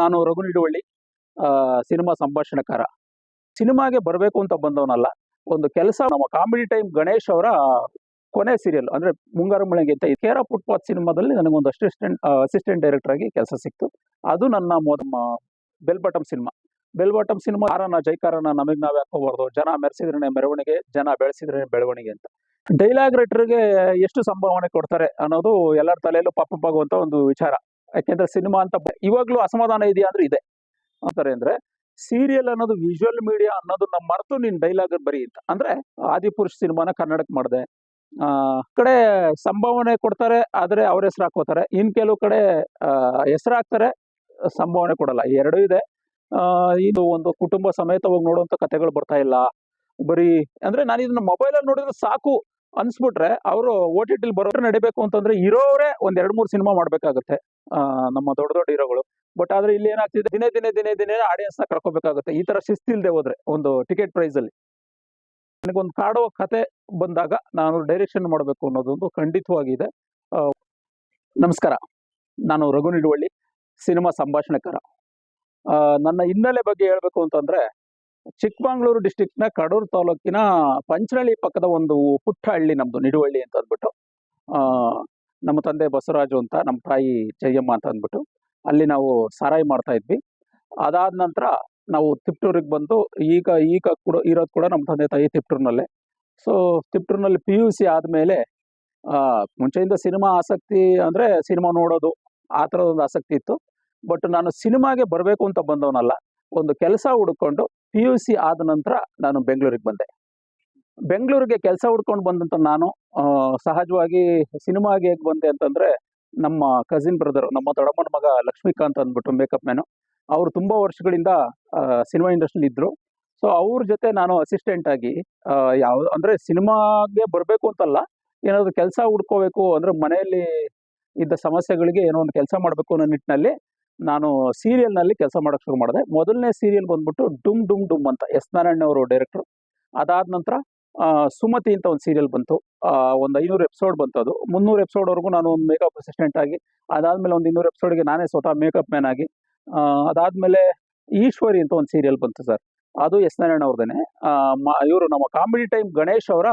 ನಾನು ರಘು ನಿಡುವಳ್ಳಿ ಸಿನಿಮಾ ಸಂಭಾಷಣೆಕಾರ. ಸಿನಿಮಾಗೆ ಬರಬೇಕು ಅಂತ ಬಂದವನಲ್ಲ, ಒಂದು ಕೆಲಸ ನಮ್ಮ ಕಾಮಿಡಿ ಟೈಮ್ ಗಣೇಶ್ ಅವರ ಕೊನೆ ಸೀರಿಯಲ್ ಅಂದ್ರೆ ಮುಂಗಾರು ಮಳೆಗೆ ಅಂತ ಕೇರ ಫುಟ್ಪಾತ್ ಸಿನಿಮಾದಲ್ಲಿ ನನಗೊಂದು ಅಸಿಸ್ಟೆಂಟ್ ಅಸಿಸ್ಟೆಂಟ್ ಡೈರೆಕ್ಟರ್ ಆಗಿ ಕೆಲಸ ಸಿಕ್ತು. ಅದು ನನ್ನ ಮೊದ bell bottom cinema. Bell bottom cinema ಆರನ ಜೈಕಾರನ ನಮಗೆ ನಾವು ಹಾಕೋಬಾರ್ದು ಜನ ಮೆರೆಸಿದ್ರೆ ಮೆರವಣಿಗೆ, ಜನ ಬೆಳೆಸಿದ್ರೆ ಬೆಳವಣಿಗೆ ಅಂತ. ಡೈಲಾಗ್ ರೈಟರ್ಗೆ ಎಷ್ಟು ಸಂಭಾವನೆ ಕೊಡ್ತಾರೆ ಅನ್ನೋದು ಎಲ್ಲರ ತಲೆಯಲ್ಲೂ ಆಗುವಂತ ಒಂದು ವಿಚಾರ. ಯಾಕೆಂದ್ರೆ ಸಿನಿಮಾ ಅಂತ ಇವಾಗ್ಲೂ ಅಸಮಾಧಾನ ಇದೆಯಾ ಅಂದ್ರೆ ಇದೆ. ಅಂತಾರೆ ಅಂದ್ರೆ ಸೀರಿಯಲ್ ಅನ್ನೋದು ವಿಜುವಲ್ ಮೀಡಿಯಾ ಅನ್ನೋದನ್ನ ಮರೆತು ನೀನ್ ಡೈಲಾಗ್ ಬರಿ ಅಂತ ಅಂದ್ರೆ, ಆದಿಪುರುಷ್ ಸಿನಿಮಾನ ಕನ್ನಡಕ್ಕೆ ಮಾಡಿದೆ. ಆ, ಕಡೆ ಸಂಭಾವನೆ ಕೊಡ್ತಾರೆ, ಆದ್ರೆ ಅವ್ರ ಹೆಸರು ಹಾಕೋತಾರೆ ಇನ್ ಕೆಲವು ಕಡೆ ಹೆಸರು ಹಾಕ್ತಾರೆ, ಸಂಭಾವನೆ ಕೊಡಲ್ಲ. ಎರಡೂ ಇದೆ. ಇದು ಒಂದು ಕುಟುಂಬ ಸಮೇತವಾಗಿ ನೋಡುವಂತ ಕಥೆಗಳು ಬರ್ತಾ ಇಲ್ಲ. ಬರೀ, ಅಂದ್ರೆ ನಾನು ಇದನ್ನ ಮೊಬೈಲಲ್ಲಿ ನೋಡಿದ್ರೆ ಸಾಕು. ಅನ್ಸ್ಬಿಟ್ರೆ ಅವರು ಓ ಟಿ ಟಿಲಿ ಬರೋ ನಡಿಬೇಕು ಅಂತಂದ್ರೆ ಇರೋರೇ ಒಂದ್ ಎರಡ್ ಮೂರು ಸಿನಿಮಾ ಮಾಡ್ಬೇಕಾಗತ್ತೆ. ನಮ್ಮ ದೊಡ್ಡ ದೊಡ್ಡ ಹೀರೋಗಳು. ಬಟ್ ಆದ್ರೆ ಇಲ್ಲಿ ಏನಾಗ್ತಿದೆ, ದಿನೇ ದಿನೇ ದಿನೇ ದಿನೇ ಆಡಿಯನ್ಸ್ನ ಕರ್ಕೋಬೇಕಾಗುತ್ತೆ. ಈ ತರ ಶಿಸ್ತಿಲ್ದೆ ಹೋದ್ರೆ, ಒಂದು ಟಿಕೆಟ್ ಪ್ರೈಸ್ ಅಲ್ಲಿ. ನನಗೊಂದು ಕಾಡೋ ಕತೆ ಬಂದಾಗ ನಾನು ಡೈರೆಕ್ಷನ್ ಮಾಡಬೇಕು ಅನ್ನೋದೊಂದು ಖಂಡಿತವಾಗಿದೆ. ನಮಸ್ಕಾರ. ನಾನು ರಘು ನಿಡುವಳ್ಳಿ, ಸಿನಿಮಾ ಸಂಭಾಷಣೆಕಾರ. ನನ್ನ ಹಿನ್ನೆಲೆ ಬಗ್ಗೆ ಹೇಳ್ಬೇಕು ಅಂತಂದ್ರೆ ಚಿಕ್ಕಮಂಗ್ಳೂರು ಡಿಸ್ಟಿಕ್ನ ಕಡೂರು ತಾಲೂಕಿನ ಪಂಚನಹಳ್ಳಿ ಪಕ್ಕದ ಒಂದು ಪುಟ್ಟ ಹಳ್ಳಿ ನಮ್ಮದು ನಿಡುವಳ್ಳಿ ಅಂತ ಅಂದ್ಬಿಟ್ಟು ನಮ್ಮ ತಂದೆ ಬಸವರಾಜು ಅಂತ ನಮ್ಮ ತಾಯಿ ಜಯಮ್ಮ ಅಂತ ಅಂದ್ಬಿಟ್ಟು ಅಲ್ಲಿ ನಾವು ಸಾರಾಯಿ ಮಾಡ್ತಾ ಇದ್ವಿ. ಅದಾದ ನಂತರ ನಾವು ತಿಪ್ಟೂರಿಗೆ ಬಂದು ಈಗ ಈಗ ಕೂಡ ಇರೋದು ಕೂಡ ನಮ್ಮ ತಂದೆ ತಾಯಿ ತಿಪ್ಟೂರಿನಲ್ಲೇ. ಸೊ ತಿಪ್ಟೂರಿನಲ್ಲಿ ಪಿ ಯು ಸಿ ಆದಮೇಲೆ ಮುಂಚೆಯಿಂದ ಸಿನಿಮಾ ಆಸಕ್ತಿ ಅಂದರೆ ಸಿನಿಮಾ ನೋಡೋದು ಆ ಥರದ ಒಂದು ಆಸಕ್ತಿ ಇತ್ತು. ಬಟ್ ನಾನು ಸಿನಿಮಾಗೆ ಬರಬೇಕು ಅಂತ ಬಂದವನಲ್ಲ. ಒಂದು ಕೆಲಸ ಹುಡ್ಕೊಂಡು ಪಿ ಯು ಸಿ ಆದ ನಂತರ ನಾನು ಬೆಂಗಳೂರಿಗೆ ಬಂದೆ. ಬೆಂಗಳೂರಿಗೆ ಕೆಲಸ ಹುಡ್ಕೊಂಡು ಬಂದಂತ ನಾನು ಸಹಜವಾಗಿ ಸಿನಿಮಾಗೆ ಹೇಗೆ ಬಂದೆ ಅಂತಂದ್ರೆ, ನಮ್ಮ ಕಸಿನ್ ಬ್ರದರ್ ನಮ್ಮ ದೊಡ್ಡಮ್ಮನ ಮಗ ಲಕ್ಷ್ಮೀಕಾಂತ್ ಅಂದ್ಬಿಟ್ಟು ಮೇಕಪ್ ಮ್ಯಾನು ಅವರು ತುಂಬಾ ವರ್ಷಗಳಿಂದ ಸಿನಿಮಾ ಇಂಡಸ್ಟ್ರಿಲಿ ಇದ್ರು. ಸೊ ಅವ್ರ ಜೊತೆ ನಾನು ಅಸಿಸ್ಟೆಂಟ್ ಆಗಿ ಯಾವ, ಅಂದ್ರೆ ಸಿನಿಮಾಗೆ ಬರಬೇಕು ಅಂತಲ್ಲ, ಏನಾದ್ರು ಕೆಲಸ ಹುಡ್ಕೋಬೇಕು ಅಂದ್ರೆ ಮನೆಯಲ್ಲಿ ಇದ್ದ ಸಮಸ್ಯೆಗಳಿಗೆ ಏನೋ ಒಂದು ಕೆಲಸ ಮಾಡಬೇಕು ಅನ್ನೋ ನಿಟ್ಟಿನಲ್ಲಿ ನಾನು ಸೀರಿಯಲ್ನಲ್ಲಿ ನಲ್ಲಿ ಕೆಲಸ ಮಾಡಕ್ ಶುರು ಮಾಡಿದೆ. ಮೊದಲನೇ ಸೀರಿಯಲ್ ಬಂದ್ಬಿಟ್ಟು ಡುಮ್ ಡುಮ್ ಡುಮ್ ಅಂತ ಎಸ್ ನಾರಾಯಣ ಅವರು ಡೈರೆಕ್ಟರ್ ಅದಾದ ನಂತರ ಸುಮತಿ ಅಂತ ಒಂದು ಸೀರಿಯಲ್ ಬಂತು. ಒಂದು ಐನೂರು ಎಪಿಸೋಡ್ ಬಂತು ಅದು. ಮುನ್ನೂರು ಎಪಿಸೋಡ್ವರೆಗೂ ನಾನು ಒಂದು ಮೇಕಪ್ ಅಸಿಸ್ಟೆಂಟ್ ಆಗಿ, ಅದಾದಮೇಲೆ ಒಂದು ಇನ್ನೂರು ಎಪಿಸೋಡ್ಗೆ ನಾನೇ ಸ್ವತಃ ಮೇಕಪ್ ಮ್ಯಾನ್ ಆಗಿ ಅದಾದಮೇಲೆ ಈಶ್ವರಿ ಅಂತ ಒಂದು ಸೀರಿಯಲ್ ಬಂತು ಸರ್. ಅದು ಎಸ್ ನಾರಾಯಣ ಅವ್ರದೇನೆ. ಇವರು ನಮ್ಮ ಕಾಮಿಡಿ ಟೈಮ್ ಗಣೇಶ್ ಅವರ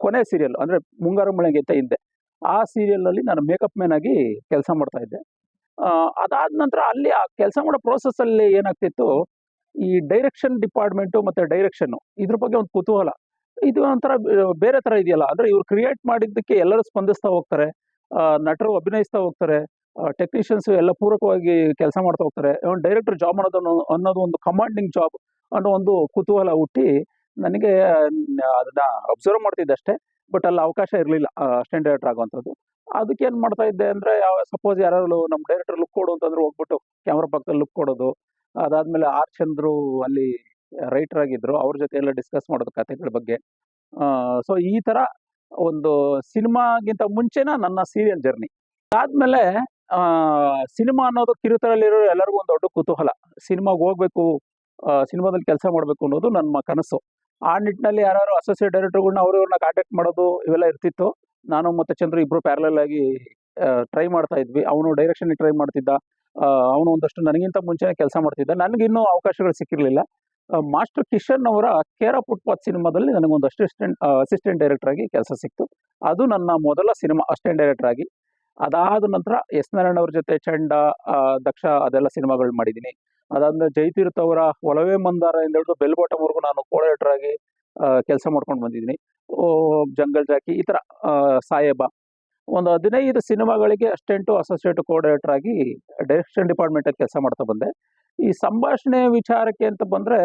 ಕೊನೆ ಸೀರಿಯಲ್ ಅಂದ್ರೆ ಮುಂಗಾರು ಮಳೆಗೆ ಅಂತ ಹಿಂದೆ. ಆ ಸೀರಿಯಲ್ ಅಲ್ಲಿ ನಾನು ಮೇಕಪ್ ಮ್ಯಾನ್ ಆಗಿ ಕೆಲಸ ಮಾಡ್ತಾ ಇದ್ದೆ. ಅದಾದ ನಂತರ ಅಲ್ಲಿ ಆ ಕೆಲಸ ಮಾಡೋ ಪ್ರೋಸೆಸ್ ಅಲ್ಲಿ ಏನಾಗ್ತಿತ್ತು? ಈ ಡೈರೆಕ್ಷನ್ ಡಿಪಾರ್ಟ್ಮೆಂಟು ಮತ್ತೆ ಡೈರೆಕ್ಷನ್ ಇದ್ರ ಬಗ್ಗೆ ಒಂದು ಕುತೂಹಲ. ಇದು ಒಂಥರ ಬೇರೆ ತರ ಇದೆಯಲ್ಲ, ಅಂದ್ರೆ ಇವ್ರು ಕ್ರಿಯೇಟ್ ಮಾಡಿದ್ದಕ್ಕೆ ಎಲ್ಲರೂ ಸ್ಪಂದಿಸ್ತಾ ಹೋಗ್ತಾರೆ ನಟರು ಅಭಿನಯಿಸ್ತಾ ಹೋಗ್ತಾರೆ ಟೆಕ್ನಿಷಿಯನ್ಸ್ ಎಲ್ಲ ಪೂರಕವಾಗಿ ಕೆಲಸ ಮಾಡ್ತಾ ಹೋಗ್ತಾರೆ. ಡೈರೆಕ್ಟರ್ ಜಾಬ್ ಅನ್ನೋದು ಅನ್ನೋದು ಒಂದು ಕಮಾಂಡಿಂಗ್ ಜಾಬ್ ಅನ್ನೋ ಒಂದು ಕುತೂಹಲ ಹುಟ್ಟಿ ನನಗೆ ಅದನ್ನ ಅಬ್ಸರ್ವ್ ಮಾಡ್ತಿದ್ದೆ ಅಷ್ಟೇ ಬಟ್ ಅಲ್ಲಿ ಅವಕಾಶ ಇರಲಿಲ್ಲ ಅಸಿಸ್ಟೆಂಟ್ ಡೈರೆಕ್ಟರ್ ಆಗುವಂಥದ್ದು. ಅದಕ್ಕೆ ಏನ್ ಮಾಡ್ತಾ ಇದ್ದೆ ಅಂದ್ರೆ, ಯಾವ ಸಪೋಸ್ ಯಾರು ನಮ್ಮ ಡೈರೆಕ್ಟರ್ ಲುಕ್ ಕೊಡು ಅಂತಂದ್ರೆ ಹೋಗ್ಬಿಟ್ಟು ಕ್ಯಾಮ್ರಾ ಪಕ್ಕದಲ್ಲಿ ಲುಕ್ ಕೊಡೋದು. ಅದಾದ್ಮೇಲೆ ಆರ್ ಚಂದ್ರು ಅಲ್ಲಿ ರೈಟರ್ ಆಗಿದ್ರು, ಅವ್ರ ಜೊತೆ ಎಲ್ಲ ಡಿಸ್ಕಸ್ ಮಾಡೋದು ಕಥೆಗಳ ಬಗ್ಗೆ. ಸೊ ಈ ತರ ಒಂದು ಸಿನಿಮಾಗಿಂತ ಮುಂಚೆನ ನನ್ನ ಸೀರಿಯಲ್ ಜರ್ನಿ ಆದ್ಮೇಲೆ ಸಿನಿಮಾ ಅನ್ನೋದು ಕಿರುತರಲ್ಲಿರೋ ಎಲ್ಲರಿಗೂ ಒಂದು ದೊಡ್ಡ ಕುತೂಹಲ. ಸಿನಿಮಾಗೆ ಹೋಗ್ಬೇಕು ಸಿನಿಮಾದಲ್ಲಿ ಕೆಲಸ ಮಾಡಬೇಕು ಅನ್ನೋದು ನನ್ನ ಕನಸು. ಆ ನಿಟ್ಟಿನಲ್ಲಿ ಯಾರು ಅಸೋಸಿಯೇಟ್ ಡೈರೆಕ್ಟರ್ಗಳನ್ನ ಅವ್ರವ್ರನ್ನ ಕಾಂಟ್ಯಾಕ್ಟ್ ಮಾಡೋದು ಇವೆಲ್ಲ ಇರ್ತಿತ್ತು. ನಾನು ಮತ್ತೆ ಚಂದ್ರ ಇಬ್ರು ಪ್ಯಾರಲಲ್ ಆಗಿ ಟ್ರೈ ಮಾಡ್ತಾ ಇದ್ವಿ. ಅವನು ಡೈರೆಕ್ಷನ್ ಟ್ರೈ ಮಾಡ್ತಿದ್ದ. ಅವನು ಒಂದಷ್ಟು ನನಗಿಂತ ಮುಂಚೆನೆ ಕೆಲಸ ಮಾಡ್ತಿದ್ದ. ನನಗೆ ಇನ್ನೂ ಅವಕಾಶಗಳು ಸಿಕ್ಕಿರಲಿಲ್ಲ. ಮಾಸ್ಟರ್ ಕಿಶನ್ ಅವರ ಕೇರ ಫುಟ್ಪಾತ್ ಸಿನಿಮಾದಲ್ಲಿ ನನಗೊಂದು ಅಸಿಸ್ಟೆಂಟ್ ಅಸಿಸ್ಟೆಂಟ್ ಡೈರೆಕ್ಟರ್ ಆಗಿ ಕೆಲಸ ಸಿಕ್ತು. ಅದು ನನ್ನ ಮೊದಲ ಸಿನಿಮಾ ಅಸಿಸ್ಟೆಂಟ್ ಡೈರೆಕ್ಟರ್ ಆಗಿ. ಅದಾದ ನಂತರ ಎಸ್ ನಾರಾಯಣ ಅವ್ರ ಜೊತೆ ಚಂಡ ದಕ್ಷ ಅದೆಲ್ಲ ಸಿನಿಮಾಗಳು ಮಾಡಿದ್ದೀನಿ. ಅದಾದ್ಮೇಲೆ ಜೈತೀರ್ಥ ಅವರ ಒಲವೇ ಮಂದಾರ ಎಂದು ಹಿಡಿದು ಬೆಲ್ಬೋಟಮ್ವರೆಗೂ ನಾನು ಕೋ ಆಗಿ ಕೆಲಸ ಮಾಡ್ಕೊಂಡು ಬಂದಿದ್ದೀನಿ. ಜಂಗಲ್ ಜಾಕಿ ಈ ಥರ ಆ, ಸಾಯೇಬ. ಒಂದು ಹದಿನೈದು ಸಿನಿಮಾಗಳಿಗೆ ಅಸ್ಟೆಂಟು ಅಸೋಸಿಯೇಟ್ ಕೋಆರ್ಡಿನೇಟರ್ ಆಗಿ ಡೈರೆಕ್ಷನ್ ಡಿಪಾರ್ಟ್ಮೆಂಟಲ್ಲಿ ಕೆಲಸ ಮಾಡ್ತಾ ಬಂದೆ. ಈ ಸಂಭಾಷಣೆ ವಿಚಾರಕ್ಕೆ ಅಂತ ಬಂದರೆ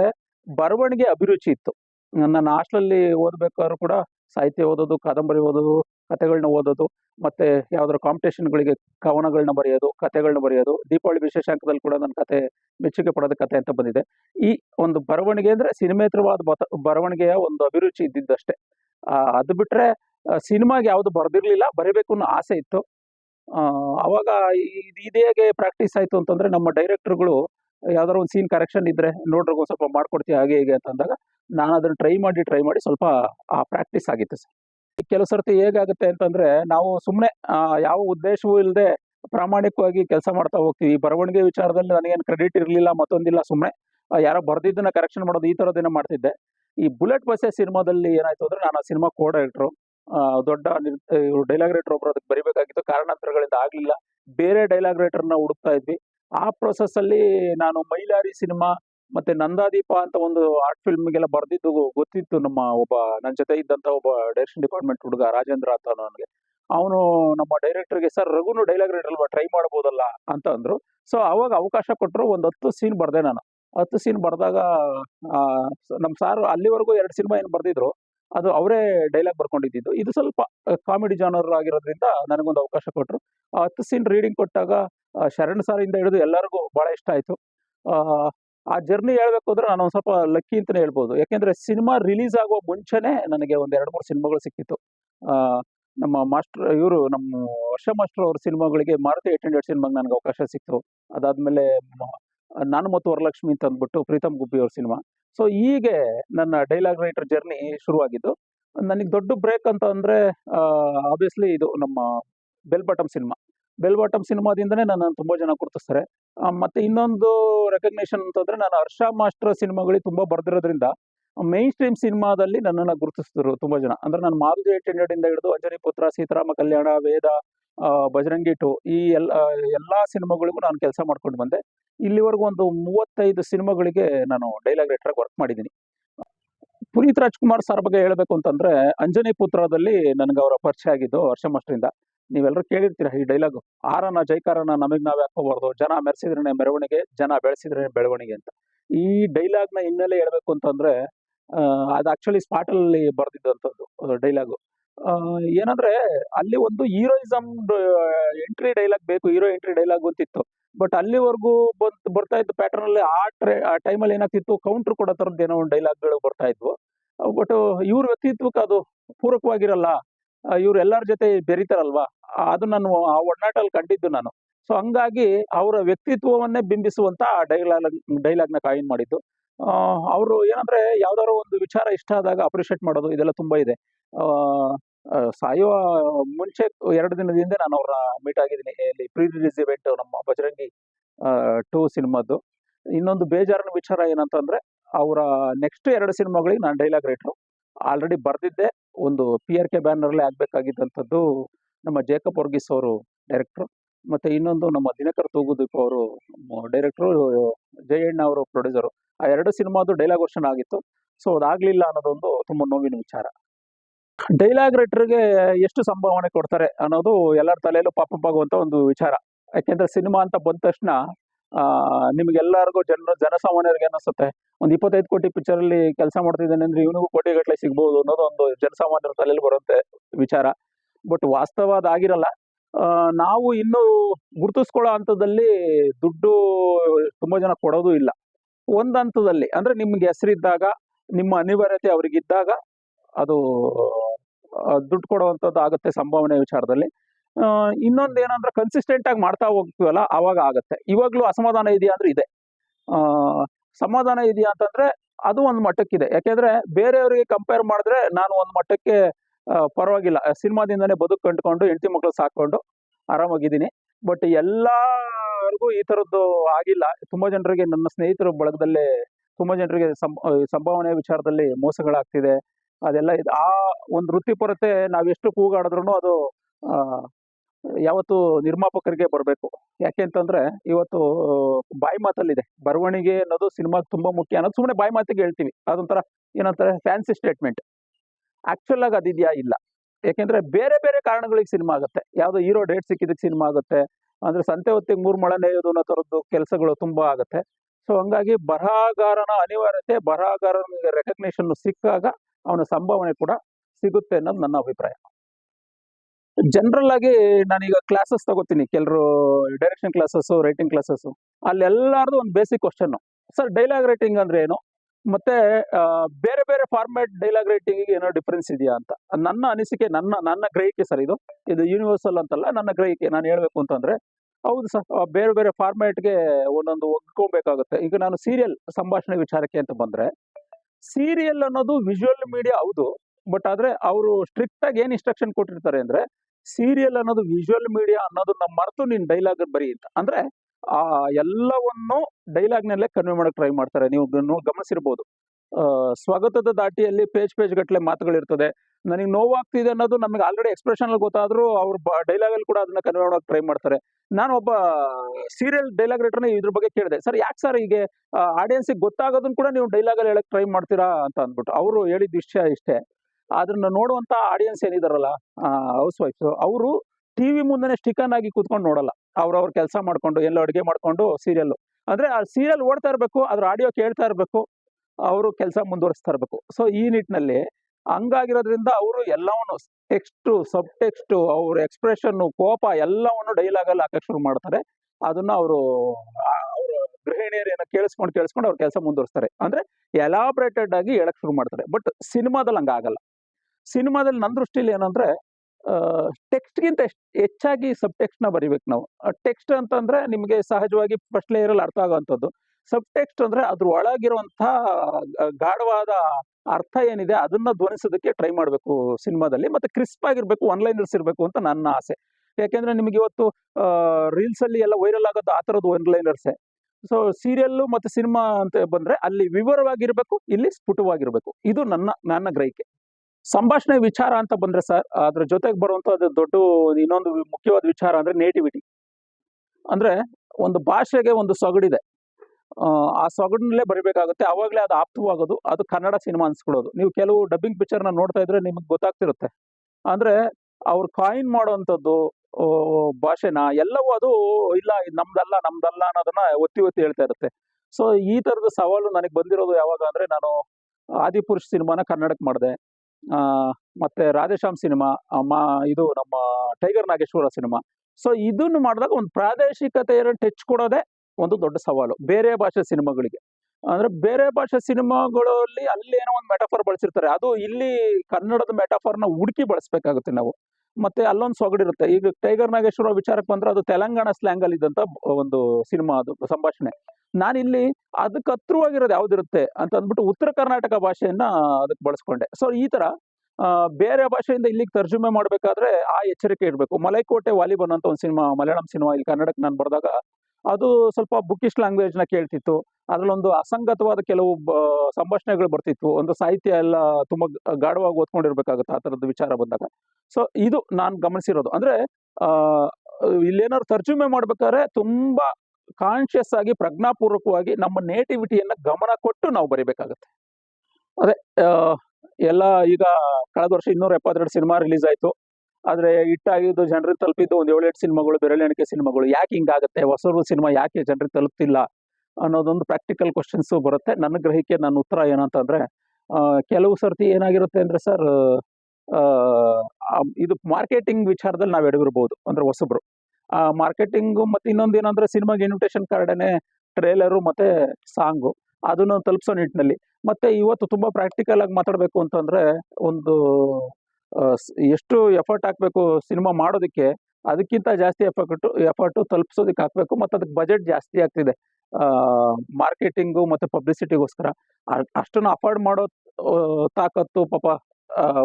ಬರವಣಿಗೆ ಅಭಿರುಚಿ ಇತ್ತು. ನನ್ನ ಹಾಸ್ಟ್ಲಲ್ಲಿ ಓದಬೇಕಾದ್ರೂ ಕೂಡ ಸಾಹಿತ್ಯ ಓದೋದು ಕಾದಂಬರಿ ಓದೋದು ಕಥೆಗಳನ್ನ ಓದೋದು, ಮತ್ತೆ ಯಾವ್ದಾದ್ರು ಕಾಂಪಿಟೇಷನ್ಗಳಿಗೆ ಕವನಗಳನ್ನ ಬರೆಯೋದು ಕಥೆಗಳನ್ನ ಬರೆಯೋದು, ದೀಪಾವಳಿ ವಿಶೇಷಾಂಕದಲ್ಲಿ ಕೂಡ ನನ್ನ ಕತೆ ಮೆಚ್ಚುಗೆ ಪಡೋದ ಕತೆ ಅಂತ ಬಂದಿದೆ. ಈ ಒಂದು ಬರವಣಿಗೆ ಅಂದ್ರೆ ಸಿನಿಮೇತರವಾದ ಬರವಣಿಗೆಯ ಒಂದು ಅಭಿರುಚಿ ಇದ್ದಿದ್ದಷ್ಟೇ. ಅದು ಬಿಟ್ರೆ ಸಿನಿಮಾಗೆ ಯಾವುದು ಬರೆದಿರಲಿಲ್ಲ, ಬರೀಬೇಕು ಅನ್ನೋ ಆಸೆ ಇತ್ತು. ಅವಾಗ ಇದು ಇದು ಹೇಗೆ ಪ್ರಾಕ್ಟೀಸ್ ಆಯಿತು ಅಂತಂದ್ರೆ ನಮ್ಮ ಡೈರೆಕ್ಟರ್ಗಳು ಯಾವ್ದಾದ್ರು ಒಂದು ಸೀನ್ ಕರೆಕ್ಷನ್ ಇದ್ರೆ ನೋಡ್ರಿ ಒಂದು ಸ್ವಲ್ಪ ಮಾಡ್ಕೊಡ್ತೀವಿ ಹಾಗೆ ಹೀಗೆ ಅಂತಂದಾಗ ನಾನು ಅದನ್ನ ಟ್ರೈ ಮಾಡಿ ಟ್ರೈ ಮಾಡಿ ಸ್ವಲ್ಪ ಆ ಪ್ರಾಕ್ಟೀಸ್ ಆಗಿತ್ತು ಸರ್. ಕೆಲವು ಸರ್ತಿ ಹೇಗಾಗುತ್ತೆ ಅಂತಂದ್ರೆ ನಾವು ಸುಮ್ಮನೆ ಯಾವ ಉದ್ದೇಶವೂ ಇಲ್ಲದೆ ಪ್ರಾಮಾಣಿಕವಾಗಿ ಕೆಲಸ ಮಾಡ್ತಾ ಹೋಗ್ತೀವಿ. ಬರವಣಿಗೆ ವಿಚಾರದಲ್ಲಿ ನನಗೇನು ಕ್ರೆಡಿಟ್ ಇರಲಿಲ್ಲ, ಮತ್ತೊಂದಿಲ್ಲ ಸುಮ್ಮನೆ ಯಾರೋ ಬರ್ದಿದ್ದನ್ನ ಕರೆಕ್ಷನ್ ಮಾಡೋದು ಈ ಥರದ್ದೇನೋ ಮಾಡ್ತಿದ್ದೆ. ಈ ಬುಲೆಟ್ ಬಸ್ಸೆ ಸಿನಿಮಾದಲ್ಲಿ ಏನಾಯ್ತು ಅಂದ್ರೆ ನಾನು ಆ ಸಿನಿಮಾ ಕೋ ಡೈರೆಕ್ಟ್ರು ದೊಡ್ಡ ಡೈಲಾಗ್ ರೈಟರ್ ಒಬ್ರು ಅದಕ್ಕೆ ಬರಿಬೇಕಾಗಿತ್ತು. ಕಾರಣಾಂತರಗಳಿಂದ ಆಗ್ಲಿಲ್ಲ. ಬೇರೆ ಡೈಲಾಗ್ ರೈಟರ್ನ ಹುಡುಕ್ತಾ ಇದ್ವಿ. ಆ ಪ್ರೊಸೆಸ್ ಅಲ್ಲಿ ನಾನು ಮೈಲಾರಿ ಸಿನಿಮಾ ಮತ್ತೆ ನಂದಾದೀಪ ಅಂತ ಒಂದು ಆರ್ಟ್ ಫಿಲ್ಮ್ಗೆಲ್ಲ ಬರ್ದಿದ್ದು ಗೊತ್ತಿತ್ತು ನಮ್ಮ ಒಬ್ಬ ನನ್ನ ಜೊತೆ ಇದ್ದಂತ ಒಬ್ಬ ಡೈರೆಕ್ಷನ್ ಡಿಪಾರ್ಟ್ಮೆಂಟ್ ಹುಡುಗ ರಾಜೇಂದ್ರ ಅಂತ ನನಗೆ ಅವನು ನಮ್ಮ ಡೈರೆಕ್ಟರ್ಗೆ ಸರ್, ರಘುನು ಡೈಲಾಗ್ ರೈಟರ್ ಅಲ್ವಾ? ಟ್ರೈ ಮಾಡ್ಬೋದಲ್ಲ ಅಂತ ಅಂದ್ರು. ಸೊ ಅವಾಗ ಅವಕಾಶ ಕೊಟ್ಟರು ಒಂದು ಹತ್ತು ಸೀನ್ ಬರ್ದೆ ನಾನು. ಹತ್ತು ಸೀನ್ ಬರ್ದಾಗ ನಮ್ಮ ಸಾರ್ ಅಲ್ಲಿವರೆಗೂ ಎರಡು ಸಿನಿಮಾ ಏನು ಬರ್ದಿದ್ರು, ಅದು ಅವರೇ ಡೈಲಾಗ್ ಬರ್ಕೊಂಡಿದ್ದು ಇದು ಸ್ವಲ್ಪ ಕಾಮಿಡಿ ಜಾನರ್ ಆಗಿರೋದ್ರಿಂದ ನನಗೊಂದು ಅವಕಾಶ ಕೊಟ್ಟರು ಆ ಹತ್ತು ಸೀನ್ ರೀಡಿಂಗ್ ಕೊಟ್ಟಾಗ ಶರಣ್ ಸಾರಿಂದ ಹಿಡಿದು ಎಲ್ಲರಿಗೂ ಬಹಳ ಇಷ್ಟ ಆಯ್ತು. ಆ, ಜರ್ನಿ ಹೇಳ್ಬೇಕು ಅಂದ್ರೆ ನಾನು ಒಂದು ಸ್ವಲ್ಪ ಲಕ್ಕಿ ಅಂತಾನೆ ಹೇಳ್ಬೋದು. ಯಾಕೆಂದ್ರೆ ಸಿನಿಮಾ ರಿಲೀಸ್ ಆಗುವ ಮುಂಚೆನೆ ನನಗೆ ಒಂದ್ ಎರಡು ಮೂರು ಸಿನಿಮಾಗಳು ಸಿಕ್ಕಿತ್ತು. ನಮ್ಮ ಮಾಸ್ಟರ್ ಇವರು ನಮ್ಮ ವರ್ಷ ಮಾಸ್ಟರ್ ಅವ್ರ ಸಿನಿಮಾಗಳಿಗೆ ಮಾರುತಿ ಏಟ್ ಹಂಡ್ರೆಡ್ ಸಿನಿಮಾಗೆ ನನಗೆ ಅವಕಾಶ ಸಿಕ್ತು. ಅದಾದ್ಮೇಲೆ ನಾನು ಮತ್ತು ವರಲಕ್ಷ್ಮಿ ಅಂತ ಅಂದ್ಬಿಟ್ಟು ಪ್ರೀತಮ್ ಗುಬ್ಬಿ ಅವ್ರ ಸಿನಿಮಾ. ಸೊ ಹೀಗೆ ನನ್ನ ಡೈಲಾಗ್ ರೈಟರ್ ಜರ್ನಿ ಶುರುವಾಗಿದ್ದು. ನನಗೆ ದೊಡ್ಡ ಬ್ರೇಕ್ ಅಂತ ಅಂದ್ರೆ ಆಬ್ವಿಯಸ್ಲಿ ಇದು ನಮ್ಮ bell bottom cinema. Bell bottom ಸಿನಿಮಾದಿಂದನೇ ನನ್ನ ತುಂಬಾ ಜನ ಗುರುತಿಸ್ತಾರೆ. ಮತ್ತೆ ಇನ್ನೊಂದು ರೆಕಗ್ನೇಷನ್ ಅಂತಂದ್ರೆ ನಾನು ಹರ್ಷ ಮಾಸ್ಟರ್ ಸಿನಿಮಾಗಳಿಗೆ ತುಂಬಾ ಬರ್ದಿರೋದ್ರಿಂದ ಮೇನ್ ಸ್ಟ್ರೀಮ್ ಸಿನಿಮಾದಲ್ಲಿ ನನ್ನನ್ನು ಗುರುತಿಸಿದ್ರು ತುಂಬಾ ಜನ. ಅಂದ್ರೆ ನಾನು ಮಾರುತಿ ಏಟ್ ಇಂದ ಹಿಡಿದು ಅಂಜನಿ ಪುತ್ರ, ಸೀತಾರಾಮ ಕಲ್ಯಾಣ, ವೇದ ಬಜರಂಗಿ ಟು ಈ ಎಲ್ಲ, ಎಲ್ಲಾ ಸಿನಿಮಾಗಳಿಗೂ ನಾನು ಕೆಲಸ ಮಾಡ್ಕೊಂಡು ಬಂದೆ. ಇಲ್ಲಿವರೆಗೂ ಒಂದು ಮೂವತ್ತೈದು ಸಿನಿಮಾಗಳಿಗೆ ನಾನು ಡೈಲಾಗ್ ರೈಟರ್ ವರ್ಕ್ ಮಾಡಿದ್ದೀನಿ. ಪುನೀತ್ ರಾಜ್ಕುಮಾರ್ ಸರ್ ಬಗ್ಗೆ ಹೇಳಬೇಕು ಅಂತಂದ್ರೆ ಅಂಜನಿ ಪುತ್ರದಲ್ಲಿ ನನಗೆ ಅವರ ಪರಿಚಯ ಆಗಿದ್ದು ಹರ್ಷ ಮಾಸ್ಟರಿಂದ. ನೀವೆಲ್ಲರೂ ಕೇಳಿರ್ತೀರ ಈ ಡೈಲಾಗ್ ಆರನ ಜೈಕಾರನ ನಮಗೆ ನಾವ್ ಹಾಕೋಬಾರ್ದು ಜನ ಮೆರೆಸಿದ್ರೇನೆ ಮೆರವಣಿಗೆ, ಜನ ಬೆಳೆಸಿದ್ರೆ ಬೆಳವಣಿಗೆ ಅಂತ. ಈ ಡೈಲಾಗ್ನ ಹಿನ್ನೆಲೆ ಹೇಳ್ಬೇಕು ಅಂತಂದ್ರೆ ಅದು ಆಕ್ಚುಲಿ ಸ್ಪಾಟಲ್ಲಿ ಬರ್ದಿದ್ದಂಥದ್ದು ಡೈಲಾಗು ಏನಂದ್ರೆ, ಅಲ್ಲಿ ಒಂದು ಹೀರೋಯಿಸಮ್ ಎಂಟ್ರಿ ಡೈಲಾಗ್ ಬೇಕು, ಹೀರೋ ಎಂಟ್ರಿ ಡೈಲಾಗ್ ಅಂತಿತ್ತು. ಬಟ್ ಅಲ್ಲಿವರೆಗೂ ಬಂತ್ ಬರ್ತಾ ಇದ್ದ ಪ್ಯಾಟರ್ನ್ ಅಲ್ಲಿ ಆ ಟ್ರೇ ಆ ಟೈಮಲ್ಲಿ ಏನಾಗ್ತಿತ್ತು? ಕೌಂಟರ್ ಕೊಡೋ ಥರದ್ದು ಏನೋ ಒಂದು ಡೈಲಾಗ್ಗಳು ಬರ್ತಾ ಇದ್ವು. ಬಟ್ ಇವ್ರ ವ್ಯಕ್ತಿತ್ವಕ್ಕೆ ಅದು ಪೂರಕವಾಗಿರಲ್ಲ. ಇವ್ರು ಎಲ್ಲರ ಜೊತೆ ಬೆರೀತಾರಲ್ವಾ? ಅದು ನಾನು ಆ ಒಡನಾಟಲ್ಲಿ ಕಂಡಿದ್ದು ನಾನು. ಸೊ ಹಂಗಾಗಿ ಅವರ ವ್ಯಕ್ತಿತ್ವವನ್ನೇ ಬಿಂಬಿಸುವಂತ ಆ ಡೈಲಾಗ್, ಡೈಲಾಗ್ನ ಕಾಯಿನ್ ಮಾಡಿದ್ದು. ಅವರು ಏನಂದ್ರೆ ಯಾವ್ದಾದ್ರು ಒಂದು ವಿಚಾರ ಇಷ್ಟ ಆದಾಗ ಅಪ್ರಿಷಿಯೇಟ್ ಮಾಡೋದು ಇದೆಲ್ಲ ತುಂಬಾ ಇದೆ. ಸಾಯುವ ಮುಂಚೆ ಎರಡು ದಿನದ ಹಿಂದೆ ನಾನು ಅವ್ರನ್ನ ಮೀಟ್ ಆಗಿದ್ದೀನಿ. ಇಲ್ಲಿ ಪ್ರೀ ರಿಲೀಸ್ ಇವೆಂಟ್ ನಮ್ಮ ಬಜರಂಗಿ ಟೂ ಸಿನಿಮಾದ್ದು. ಇನ್ನೊಂದು ಬೇಜಾರಿನ ವಿಚಾರ ಏನಂತಂದ್ರೆ, ಅವರ ನೆಕ್ಸ್ಟ್ ಎರಡು ಸಿನಿಮಾಗಳಿಗೆ ನಾನು ಡೈಲಾಗ್ ರೈಟ್ರು. ಆಲ್ರೆಡಿ ಬರ್ದಿದ್ದೆ. ಒಂದು ಪಿ ಆರ್ ಕೆ ಬ್ಯಾನರ್ಲಿ ಆಗ್ಬೇಕಾಗಿದ್ದಂಥದ್ದು ನಮ್ಮ ಜೇಕಬ್ ವರ್ಗೀಸ್ ಅವರು ಡೈರೆಕ್ಟ್ರು ಮತ್ತೆ ಇನ್ನೊಂದು ನಮ್ಮ ದಿನಕರ್ ತೂಗುದೀಪ್ ಅವರು ಡೈರೆಕ್ಟ್ರು ಜಯಣ್ಣ ಅವರು ಪ್ರೊಡ್ಯೂಸರು ಆ ಎರಡು ಸಿನಿಮಾದು ಡೈಲಾಗ್ ವರ್ಷನ್ ಆಗಿತ್ತು. ಸೊ ಅದಾಗ್ಲಿಲ್ಲ ಅನ್ನೋದೊಂದು ತುಂಬಾ ನೋವಿನ ವಿಚಾರ. ಡೈಲಾಗ್ ರೈಟರ್ಗೆ ಎಷ್ಟು ಸಂಭಾವನೆ ಕೊಡ್ತಾರೆ ಅನ್ನೋದು ಎಲ್ಲರ ತಲೆಯಲ್ಲೂ ಪಾಪ ಆಗುವಂತ ಒಂದು ವಿಚಾರ. ಯಾಕೆಂದ್ರೆ ಸಿನಿಮಾ ಅಂತ ಬಂದ ತಕ್ಷಣ, ಆ ಜನ, ಜನಸಾಮಾನ್ಯರಿಗೆ ಅನಿಸುತ್ತೆ. ಒಂದು ಇಪ್ಪತ್ತೈದು ಕೋಟಿ ಪಿಕ್ಚರ್ ಅಲ್ಲಿ ಕೆಲಸ ಮಾಡ್ತಿದ್ದಾನೆ ಅಂದ್ರೆ ಇವನಿಗೂ ಕೋಟಿ ಗಟ್ಟಲೆ ಸಿಗ್ಬೋದು ಅನ್ನೋದು ಒಂದು ಜನಸಾಮಾನ್ಯರ ತಲೆಯಲ್ಲಿ ಬರುತ್ತೆ ವಿಚಾರ. ಬಟ್ ವಾಸ್ತವ ಅದಾಗಿರಲ್ಲ ನಾವು ಇನ್ನು ಗುರುತಿಸ್ಕೊಳ್ಳೋ ಹಂತದಲ್ಲಿ ದುಡ್ಡು ತುಂಬಾ ಜನ ಕೊಡೋದು ಇಲ್ಲ. ಒಂದು ಹಂತದಲ್ಲಿ, ಅಂದ್ರೆ ನಿಮ್ಗೆ ಹೆಸರಿದ್ದಾಗ, ನಿಮ್ಮ ಅನಿವಾರ್ಯತೆ ಅವ್ರಿಗಿದ್ದಾಗ ಅದು ದುಡ್ಡು ಕೊಡುವಂಥದ್ದು ಆಗುತ್ತೆ ಸಂಭಾವನೆ ವಿಚಾರದಲ್ಲಿ. ಇನ್ನೊಂದು ಏನಂದ್ರೆ ಕನ್ಸಿಸ್ಟೆಂಟ್ ಆಗಿ ಮಾಡ್ತಾ ಹೋಗ್ತೀವಲ್ಲ ಅವಾಗ ಆಗುತ್ತೆ. ಇವಾಗ್ಲೂ ಅಸಮಾಧಾನ ಇದೆಯಾ ಅಂದ್ರೆ ಇದೆ. ಸಮಾಧಾನ ಇದೆಯಾ ಅಂತಂದ್ರೆ ಅದು ಒಂದು ಮಟ್ಟಕ್ಕಿದೆ. ಯಾಕೆಂದ್ರೆ ಬೇರೆಯವರಿಗೆ ಕಂಪೇರ್ ಮಾಡಿದ್ರೆ ನಾನು ಒಂದು ಮಟ್ಟಕ್ಕೆ ಪರವಾಗಿಲ್ಲ. ಸಿನಿಮಾದಿಂದನೇ ಬದುಕು ಕಂಡುಕೊಂಡು, ಹೆಂಡತಿ ಮಕ್ಕಳು ಸಾಕೊಂಡು ಆರಾಮಾಗಿದ್ದೀನಿ. ಬಟ್ ಎಲ್ಲರಿಗೂ ಈ ಥರದ್ದು ಆಗಿಲ್ಲ. ತುಂಬಾ ಜನರಿಗೆ ನನ್ನ ಸ್ನೇಹಿತರ ಬಳಗದಲ್ಲಿ ತುಂಬಾ ಜನರಿಗೆ ಸಂಭಾವನೆ ವಿಚಾರದಲ್ಲಿ ಮೋಸಗಳಾಗ್ತಿದೆ. ಅದೆಲ್ಲ ಆ ಒಂದು ವೃತ್ತಿಪರತೆ ನಾವೆಷ್ಟು ಕೂಗಾಡಿದ್ರು ಅದು ಯಾವತ್ತು ನಿರ್ಮಾಪಕರಿಗೆ ಬರಬೇಕು. ಯಾಕೆ ಅಂತಂದ್ರೆ ಇವತ್ತು ಬಾಯಿ ಮಾತಲ್ಲಿದೆ. ಬರವಣಿಗೆ ಅನ್ನೋದು ಸಿನಿಮಾಗೆ ತುಂಬಾ ಮುಖ್ಯ ಅನ್ನೋದು ಸುಮ್ಮನೆ ಬಾಯಿ ಮಾತಿಗೆ ಹೇಳ್ತೀವಿ ಅದೊಂಥರ ಏನಂತಾರೆ ಫ್ಯಾನ್ಸಿ ಸ್ಟೇಟ್ಮೆಂಟ್ ಆಕ್ಚುಲ್ ಆಗಿ ಅದಿದೆಯಾ? ಇಲ್ಲ. ಯಾಕೆಂದ್ರೆ ಬೇರೆ ಬೇರೆ ಕಾರಣಗಳಿಗೆ ಸಿನಿಮಾ ಆಗುತ್ತೆ. ಯಾವುದೋ ಹೀರೋ ಡೇಟ್ ಸಿಕ್ಕಿದಕ್ಕೆ ಸಿನಿಮಾ ಆಗುತ್ತೆ. ಅಂದ್ರೆ ಸಂತೆ ಹೊತ್ತಿಗೆ ಮೂರು ಮಳೆ ನೆಯೋದು ಅನ್ನೋ ಥರದ್ದು ಕೆಲಸಗಳು ತುಂಬಾ ಆಗುತ್ತೆ. ಸೊ ಹಂಗಾಗಿ ಬರಹಗಾರನ ಅನಿವಾರ್ಯತೆ, ಬರಹಗಾರನಿಗೆ ರೆಕಗ್ನೇಷನ್ ಸಿಕ್ಕಾಗ ಅವನ ಸಂಭಾವನೆ ಕೂಡ ಸಿಗುತ್ತೆ ಅನ್ನೋದು ನನ್ನ ಅಭಿಪ್ರಾಯ. ಜನರಲ್ ಆಗಿ ನಾನೀಗ ಕ್ಲಾಸಸ್ ತಗೋತೀನಿ. ಕೆಲರು ಡೈರೆಕ್ಷನ್ ಕ್ಲಾಸಸ್ ರೈಟಿಂಗ್ ಕ್ಲಾಸಸ್ಸು ಅಲ್ಲಿ ಎಲ್ಲಾರ್ದು ಒಂದು basic question sir dialogue writing ಅಂದ್ರೆ ಏನು? ಮತ್ತೆ ಬೇರೆ ಬೇರೆ ಫಾರ್ಮ್ಯಾಟ್ ಡೈಲಾಗ್ ರೈಟಿಂಗ್ ಏನೋ ಡಿಫ್ರೆನ್ಸ್ ಇದೆಯಾ ಅಂತ. ನನ್ನ ಅನಿಸಿಕೆ, ನನ್ನ ನನ್ನ ಗ್ರಹಿಕೆ ಸರ್ ಇದು. ಇದು ಯೂನಿವರ್ಸಲ್ ಅಂತಲ್ಲ, ನನ್ನ ಗ್ರಹಿಕೆ. ನಾನು ಹೇಳ್ಬೇಕು ಅಂತಂದ್ರೆ, ಹೌದು ಸರ್ ಬೇರೆ ಬೇರೆ ಫಾರ್ಮ್ಯಾಟ್ಗೆ ಒಂದೊಂದು ಒಗ್ಕೊಬೇಕಾಗುತ್ತೆ ಈಗ ನಾನು ಸೀರಿಯಲ್ ಸಂಭಾಷಣೆ ವಿಚಾರಕ್ಕೆ ಅಂತ ಬಂದ್ರೆ ಸೀರಿಯಲ್ ಅನ್ನೋದು ವಿಜುವಲ್ ಮೀಡಿಯಾ ಹೌದು. ಬಟ್ ಆದ್ರೆ ಅವರು ಸ್ಟ್ರಿಕ್ಟ್ ಆಗಿ ಏನ್ ಇನ್ಸ್ಟ್ರಕ್ಷನ್ ಕೊಟ್ಟಿರ್ತಾರೆ ಅಂದ್ರೆ ಸೀರಿಯಲ್ ಅನ್ನೋದು ವಿಜುವಲ್ ಮೀಡಿಯಾ ಅನ್ನೋದನ್ನ ಮರೆತು ನೀನ್ ಡೈಲಾಗ್ ಬರೀ ಅಂತ. ಅಂದ್ರೆ, ಆ ಎಲ್ಲವನ್ನು ಡೈಲಾಗ್ ನಲ್ಲೇ ಕನ್ವೆ ಮಾಡಕ್ ಟ್ರೈ ಮಾಡ್ತಾರೆ. ನೀವು ಗಮನಿಸಿರ್ಬೋದು. ಸ್ವಾಗತದ ದಾಟಿಯಲ್ಲಿ ಪೇಜ್ ಪೇಜ್ ಗಟ್ಟಲೆ ಮಾತುಗಳಿರ್ತದೆ. ನನಗೆ ನೋವಾಗ್ತಿದೆ ಅನ್ನೋದು ನಮಗೆ ಆಲ್ರೆಡಿ ಎಕ್ಸ್ಪ್ರೆಷನ್ ಅಲ್ಲಿ ಗೊತ್ತಾದ್ರೂ ಅವ್ರ ಡೈಲಾಗ್ ಅಲ್ಲಿ ಕೂಡ ಅದನ್ನ ಕನ್ವೆ ಮಾಡಕ್ ಟ್ರೈ ಮಾಡ್ತಾರೆ. ನಾನು ಒಬ್ಬ ಸೀರಿಯಲ್ ಡೈಲಾಗ್ ರೈಟರ್ನ ಇದ್ರ ಬಗ್ಗೆ ಕೇಳಿದೆ, ಸರ್, ಯಾಕೆ ಸರ್ ಹೀಗೆ ಆಡಿಯನ್ಸ್ ಗೊತ್ತಾಗೋದನ್ನ ಕೂಡ ನೀವು ಡೈಲಾಗ್ ಅಲ್ಲಿ ಹೇಳಕ್ ಟ್ರೈ ಮಾಡ್ತೀರಾ? ಅಂತ ಅಂದ್ಬಿಟ್ಟು. ಅವರು ಹೇಳಿದ ವಿಷಯ ಇಷ್ಟೇ. ಅದನ್ನ ನೋಡುವಂತ ಆಡಿಯನ್ಸ್ ಏನಿದಾರಲ್ಲ ಹೌಸ್ ವೈಫ್ಸ್ ಅವರು ಟಿವಿ ಮುಂದೆನೆ ಸ್ಟಿಕನ್ ಆಗಿ ಕೂತ್ಕೊಂಡು ನೋಡಲ್ಲ. ಅವ್ರವ್ರ ಕೆಲಸ ಮಾಡ್ಕೊಂಡು, ಎಲ್ಲ ಅಡುಗೆ ಮಾಡ್ಕೊಂಡು ಸೀರಿಯಲ್ ಅಂದ್ರೆ ಆ ಸೀರಿಯಲ್ ಓಡ್ತಾ ಇರಬೇಕು ಅದ್ರ ಆಡಿಯೋ ಕೇಳ್ತಾ ಇರಬೇಕು, ಅವರು ಕೆಲಸ ಮುಂದುವರಿಸ್ತಾ ಇರಬೇಕು. ಸೊ ಈ ನಿಟ್ಟಿನಲ್ಲಿ ಹಂಗಾಗಿರೋದ್ರಿಂದ ಅವರು ಎಲ್ಲವನ್ನು ಟೆಕ್ಸ್ಟು ಸಬ್ ಟೆಕ್ಸ್ಟ್ ಅವ್ರ ಎಕ್ಸ್ಪ್ರೆಷನ್ನು ಕೋಪ ಎಲ್ಲವನ್ನು ಡೈಲಾಗ್ ಅಲ್ಲಿ ಹಾಕಕ್ಕೆ ಶುರು ಮಾಡ್ತಾರೆ. ಅದನ್ನ ಅವರು ಅವರು ಗೃಹಿಣಿಯರೇನ ಕೇಳಿಸ್ಕೊಂಡು ಕೇಳಿಸ್ಕೊಂಡು ಅವ್ರ ಕೆಲಸ ಮುಂದುವರಿಸ್ತಾರೆ. ಅಂದ್ರೆ ಎಲಾಬ್ರೇಟೆಡ್ ಆಗಿ ಹೇಳಕ್ ಶುರು ಮಾಡ್ತಾರೆ. ಬಟ್ ಸಿನಿಮಾದಲ್ಲಿ ಹಂಗಾಗಲ್ಲ ಸಿನಿಮಾದಲ್ಲಿ ನನ್ನ ದೃಷ್ಟಿಲಿ ಏನಂದ್ರೆ ಟೆಕ್ಸ್ಟ್ಗಿಂತ ಹೆಚ್ಚಾಗಿ ಸಬ್ ಟೆಕ್ಸ್ಟ್ನ ಬರಿಬೇಕು ನಾವು. ಟೆಕ್ಸ್ಟ್ ಅಂತಂದ್ರೆ ನಿಮಗೆ ಸಹಜವಾಗಿ ಫಸ್ಟ್ ಲೇಯರ್ ಅಲ್ಲಿ ಅರ್ಥ ಆಗುವಂಥದ್ದು. ಸಬ್ ಟೆಕ್ಸ್ಟ್ ಅಂದ್ರೆ ಅದ್ರ ಒಳಗಿರುವಂತಹ ಗಾಢವಾದ ಅರ್ಥ ಏನಿದೆ ಅದನ್ನ ಧ್ವನಿಸೋದಕ್ಕೆ ಟ್ರೈ ಮಾಡಬೇಕು ಸಿನಿಮಾದಲ್ಲಿ ಮತ್ತೆ ಕ್ರಿಸ್ಪ್ ಆಗಿರ್ಬೇಕು ಒನ್ಲೈನರ್ಸ್ ಇರಬೇಕು ಅಂತ ನನ್ನ ಆಸೆ. ಯಾಕೆಂದ್ರೆ ನಿಮಗೆ ಇವತ್ತು ರೀಲ್ಸ್ ಅಲ್ಲಿ ಎಲ್ಲ ವೈರಲ್ ಆಗೋದು ಆ ಥರದ್ದು ಒನ್ಲೈನರ್ಸೇ ಸೊ ಸೀರಿಯಲ್ ಮತ್ತೆ ಸಿನಿಮಾ ಅಂತ ಬಂದ್ರೆ ಅಲ್ಲಿ ವಿವರವಾಗಿರ್ಬೇಕು, ಇಲ್ಲಿ ಸ್ಫುಟವಾಗಿರ್ಬೇಕು. ಇದು ನನ್ನ ನನ್ನ ಗ್ರಹಿಕೆ. ಸಂಭಾಷಣೆ ವಿಚಾರ ಅಂತ ಬಂದ್ರೆ ಸರ್ ಅದ್ರ ಜೊತೆಗೆ ಬರುವಂತದ್ದು ದೊಡ್ಡ ಇನ್ನೊಂದು ಮುಖ್ಯವಾದ ವಿಚಾರ ಅಂದ್ರೆ ನೇಟಿವಿಟಿ. ಅಂದ್ರೆ ಒಂದು ಭಾಷೆಗೆ ಒಂದು ಸೊಗಡಿದೆ. ಆ, ಸೊಗಡಿನಲ್ಲೇ ಬರಿಬೇಕಾಗುತ್ತೆ ಅವಾಗಲೇ ಅದು ಆಪ್ತವಾಗೋದು ಅದು ಕನ್ನಡ ಸಿನಿಮಾ ಅನ್ಸ್ಕೊಳ್ಳೋದು. ನೀವು ಕೆಲವು ಡಬ್ಬಿಂಗ್ ಪಿಕ್ಚರ್ನ ನೋಡ್ತಾ ಇದ್ರೆ ನಿಮಗೆ ಗೊತ್ತಾಗ್ತಿರುತ್ತೆ. ಅಂದ್ರೆ ಅವ್ರು ಕಾಯಿನ್ ಮಾಡುವಂಥದ್ದು ಭಾಷೆನ ಎಲ್ಲವೂ ಅದು ಇಲ್ಲ ನಮ್ದಲ್ಲ ನಮ್ದಲ್ಲ ಅನ್ನೋದನ್ನ ಒತ್ತಿ ಒತ್ತಿ ಹೇಳ್ತಾ ಇರುತ್ತೆ. ಸೊ ಈ ತರದ ಸವಾಲು ನನಗೆ ಬಂದಿರೋದು ಯಾವಾಗ ಅಂದ್ರೆ ನಾನು ಆದಿಪುರುಷ್ ಸಿನಿಮಾನ ಕನ್ನಡಕ್ಕೆ ಮಾಡಿದೆ. ಮತ್ತೆ ರಾಧೇಶ್ಯಾಮ್ ಸಿನಿಮಾ ಮಾ, ಇದು ನಮ್ಮ ಟೈಗರ್ ನಾಗೇಶ್ವರ ಸಿನಿಮಾ. ಸೊ, ಇದನ್ನು ಮಾಡಿದಾಗ ಒಂದು ಪ್ರಾದೇಶಿಕತೆಯನ್ನು ಟಚ್ ಕೊಡೋದೇ ಒಂದು ದೊಡ್ಡ ಸವಾಲು, ಬೇರೆ ಭಾಷೆ ಸಿನಿಮಾಗಳಿಗೆ. ಅಂದ್ರೆ ಬೇರೆ ಭಾಷೆ ಸಿನಿಮಾಗಳಲ್ಲಿ ಅಲ್ಲಿ ಏನೋ ಒಂದು ಮೆಟಾಫರ್ ಬಳಸಿರ್ತಾರೆ, ಅದು ಇಲ್ಲಿ ಕನ್ನಡದ ಮೆಟಾಫರ್ನ ಹುಡುಕಿ ಬಳಸ್ಬೇಕಾಗುತ್ತೆ ನಾವು. ಮತ್ತೆ ಅಲ್ಲೊಂದು ಸೊಗಡಿರುತ್ತೆ, ಈಗ ಟೈಗರ್ ನಾಗೇಶ್ವರ ವಿಚಾರಕ್ಕೆ ಬಂದ್ರೆ ಅದು ತೆಲಂಗಾಣ ಸ್ಲ್ಯಾಂಗಲ್ಲಿ ಇದ್ದಂತ ಒಂದು ಸಿನಿಮಾ ಅದು, ಸಂಭಾಷಣೆ. ನಾನಿಲ್ಲಿ ಅದಕ್ಕೆ ಹತ್ರವಾಗಿರೋದು ಯಾವ್ದಿರುತ್ತೆ ಅಂತ ಅಂದ್ಬಿಟ್ಟು ಉತ್ತರ ಕರ್ನಾಟಕ ಭಾಷೆಯನ್ನ ಅದಕ್ಕೆ ಬಳಸ್ಕೊಂಡೆ. ಸೊ ಈ ತರ ಬೇರೆ ಭಾಷೆಯಿಂದ ಇಲ್ಲಿಗೆ ತರ್ಜುಮೆ ಮಾಡ್ಬೇಕಾದ್ರೆ ಆ ಎಚ್ಚರಿಕೆ ಇರಬೇಕು. ಮಲೈಕೋಟೆ ವಾಲಿಬನ್ ಅಂತ ಒಂದು ಸಿನಿಮಾ, ಮಲಯಾಳಂ ಸಿನಿಮಾ, ಇಲ್ಲಿ ಕನ್ನಡಕ್ಕೆ ನಾನು ಬರೆದಾಗ ಅದು ಸ್ವಲ್ಪ ಬುಕ್ಕಿಶ್ ಲ್ಯಾಂಗ್ವೇಜ್ನ ಕೇಳ್ತಿತ್ತು. ಅದ್ರಲ್ಲೊಂದು ಅಸಂಗತವಾದ ಕೆಲವು ಸಂಭಾಷಣೆಗಳು ಬರ್ತಿತ್ತು. ಒಂದು ಸಾಹಿತ್ಯ ಎಲ್ಲ ತುಂಬಾ ಗಾಢವಾಗಿ ಓದ್ಕೊಂಡಿರ್ಬೇಕಾಗುತ್ತೆ ಆ ತರದ ವಿಚಾರ ಬಂದಾಗ. ಸೊ ಇದು ನಾನು ಗಮನಿಸಿರೋದು. ಅಂದ್ರೆ ಇಲ್ಲೇನಾದ್ರು ತರ್ಜುಮೆ ಮಾಡ್ಬೇಕಾದ್ರೆ ತುಂಬಾ ಕಾನ್ಶಿಯಸ್ ಆಗಿ ಪ್ರಜ್ಞಾಪೂರ್ವಕವಾಗಿ ನಮ್ಮ ನೇಟಿವಿಟಿಯನ್ನು ಗಮನ ಕೊಟ್ಟು ನಾವು ಬರಿಬೇಕಾಗುತ್ತೆ. ಅದೇ ಎಲ್ಲ ಈಗ ಕಳೆದ ವರ್ಷ ಇನ್ನೂರ ಎಪ್ಪತ್ತೆರಡು ಸಿನಿಮಾ ರಿಲೀಸ್ ಆಯ್ತು. ಆದರೆ ಹಿಟ್ಟಾಗಿದ್ದು ಜನರಿಗೆ ತಲುಪಿದ್ದು ಒಂದು ಏಳೆಂಟು ಸಿನಿಮಾಗಳು ಬೆರಳೆಣಿಕೆ ಸಿನಿಮಾಗಳು, ಯಾಕೆ ಹಿಂಗಾಗುತ್ತೆ? ಹೊಸರು ಸಿನಿಮಾ ಯಾಕೆ ಜನರಿಗೆ ತಲುಪ್ತಿಲ್ಲ? ಅನ್ನೋದೊಂದು ಪ್ರಾಕ್ಟಿಕಲ್ ಕ್ವಶನ್ಸ್ ಬರುತ್ತೆ. ನನ್ನ ಗ್ರಹಿಕೆ, ನನ್ನ ಉತ್ತರ ಏನಂತಂದ್ರೆ ಕೆಲವು ಸರ್ತಿ ಏನಾಗಿರುತ್ತೆ ಅಂದ್ರೆ ಸರ್ ಇದು ಮಾರ್ಕೆಟಿಂಗ್ ವಿಚಾರದಲ್ಲಿ ನಾವು ಎಡವಿರ್ಬೋದು. ಅಂದ್ರೆ ಹೊಸಬ್ರು. ಆ, ಮಾರ್ಕೆಟಿಂಗು ಮತ್ತೆ ಇನ್ನೊಂದು ಏನಂದ್ರೆ ಸಿನಿಮಾಗೆ ಇನ್ವಿಟೇಷನ್ ಕಾರ್ಡನೆ ಟ್ರೇಲರು ಮತ್ತೆ ಸಾಂಗು ಅದನ್ನು ತಲುಪಿಸೋ ನಿಟ್ಟಿನಲ್ಲಿ. ಮತ್ತೆ ಇವತ್ತು ತುಂಬಾ ಪ್ರಾಕ್ಟಿಕಲ್ ಆಗಿ ಮಾತಾಡಬೇಕು ಅಂತಂದ್ರೆ ಒಂದು ಎಷ್ಟು ಎಫರ್ಟ್ ಹಾಕಬೇಕು ಸಿನಿಮಾ ಮಾಡೋದಕ್ಕೆ, ಅದಕ್ಕಿಂತ ಜಾಸ್ತಿ ಎಫರ್ಟ್ ಎಫರ್ಟ್ ತಲುಪಿಸೋದಕ್ಕೆ ಹಾಕಬೇಕು ಮತ್ತೆ ಅದಕ್ಕೆ ಬಜೆಟ್ ಜಾಸ್ತಿ ಆಗ್ತಿದೆ. ಮಾರ್ಕೆಟಿಂಗು ಮತ್ತೆ ಪಬ್ಲಿಸಿಟಿಗೋಸ್ಕರ ಅಷ್ಟನ್ನು ಅಫೋರ್ಡ್ ಮಾಡೋ ತಾಕತ್ತು ಪಾಪ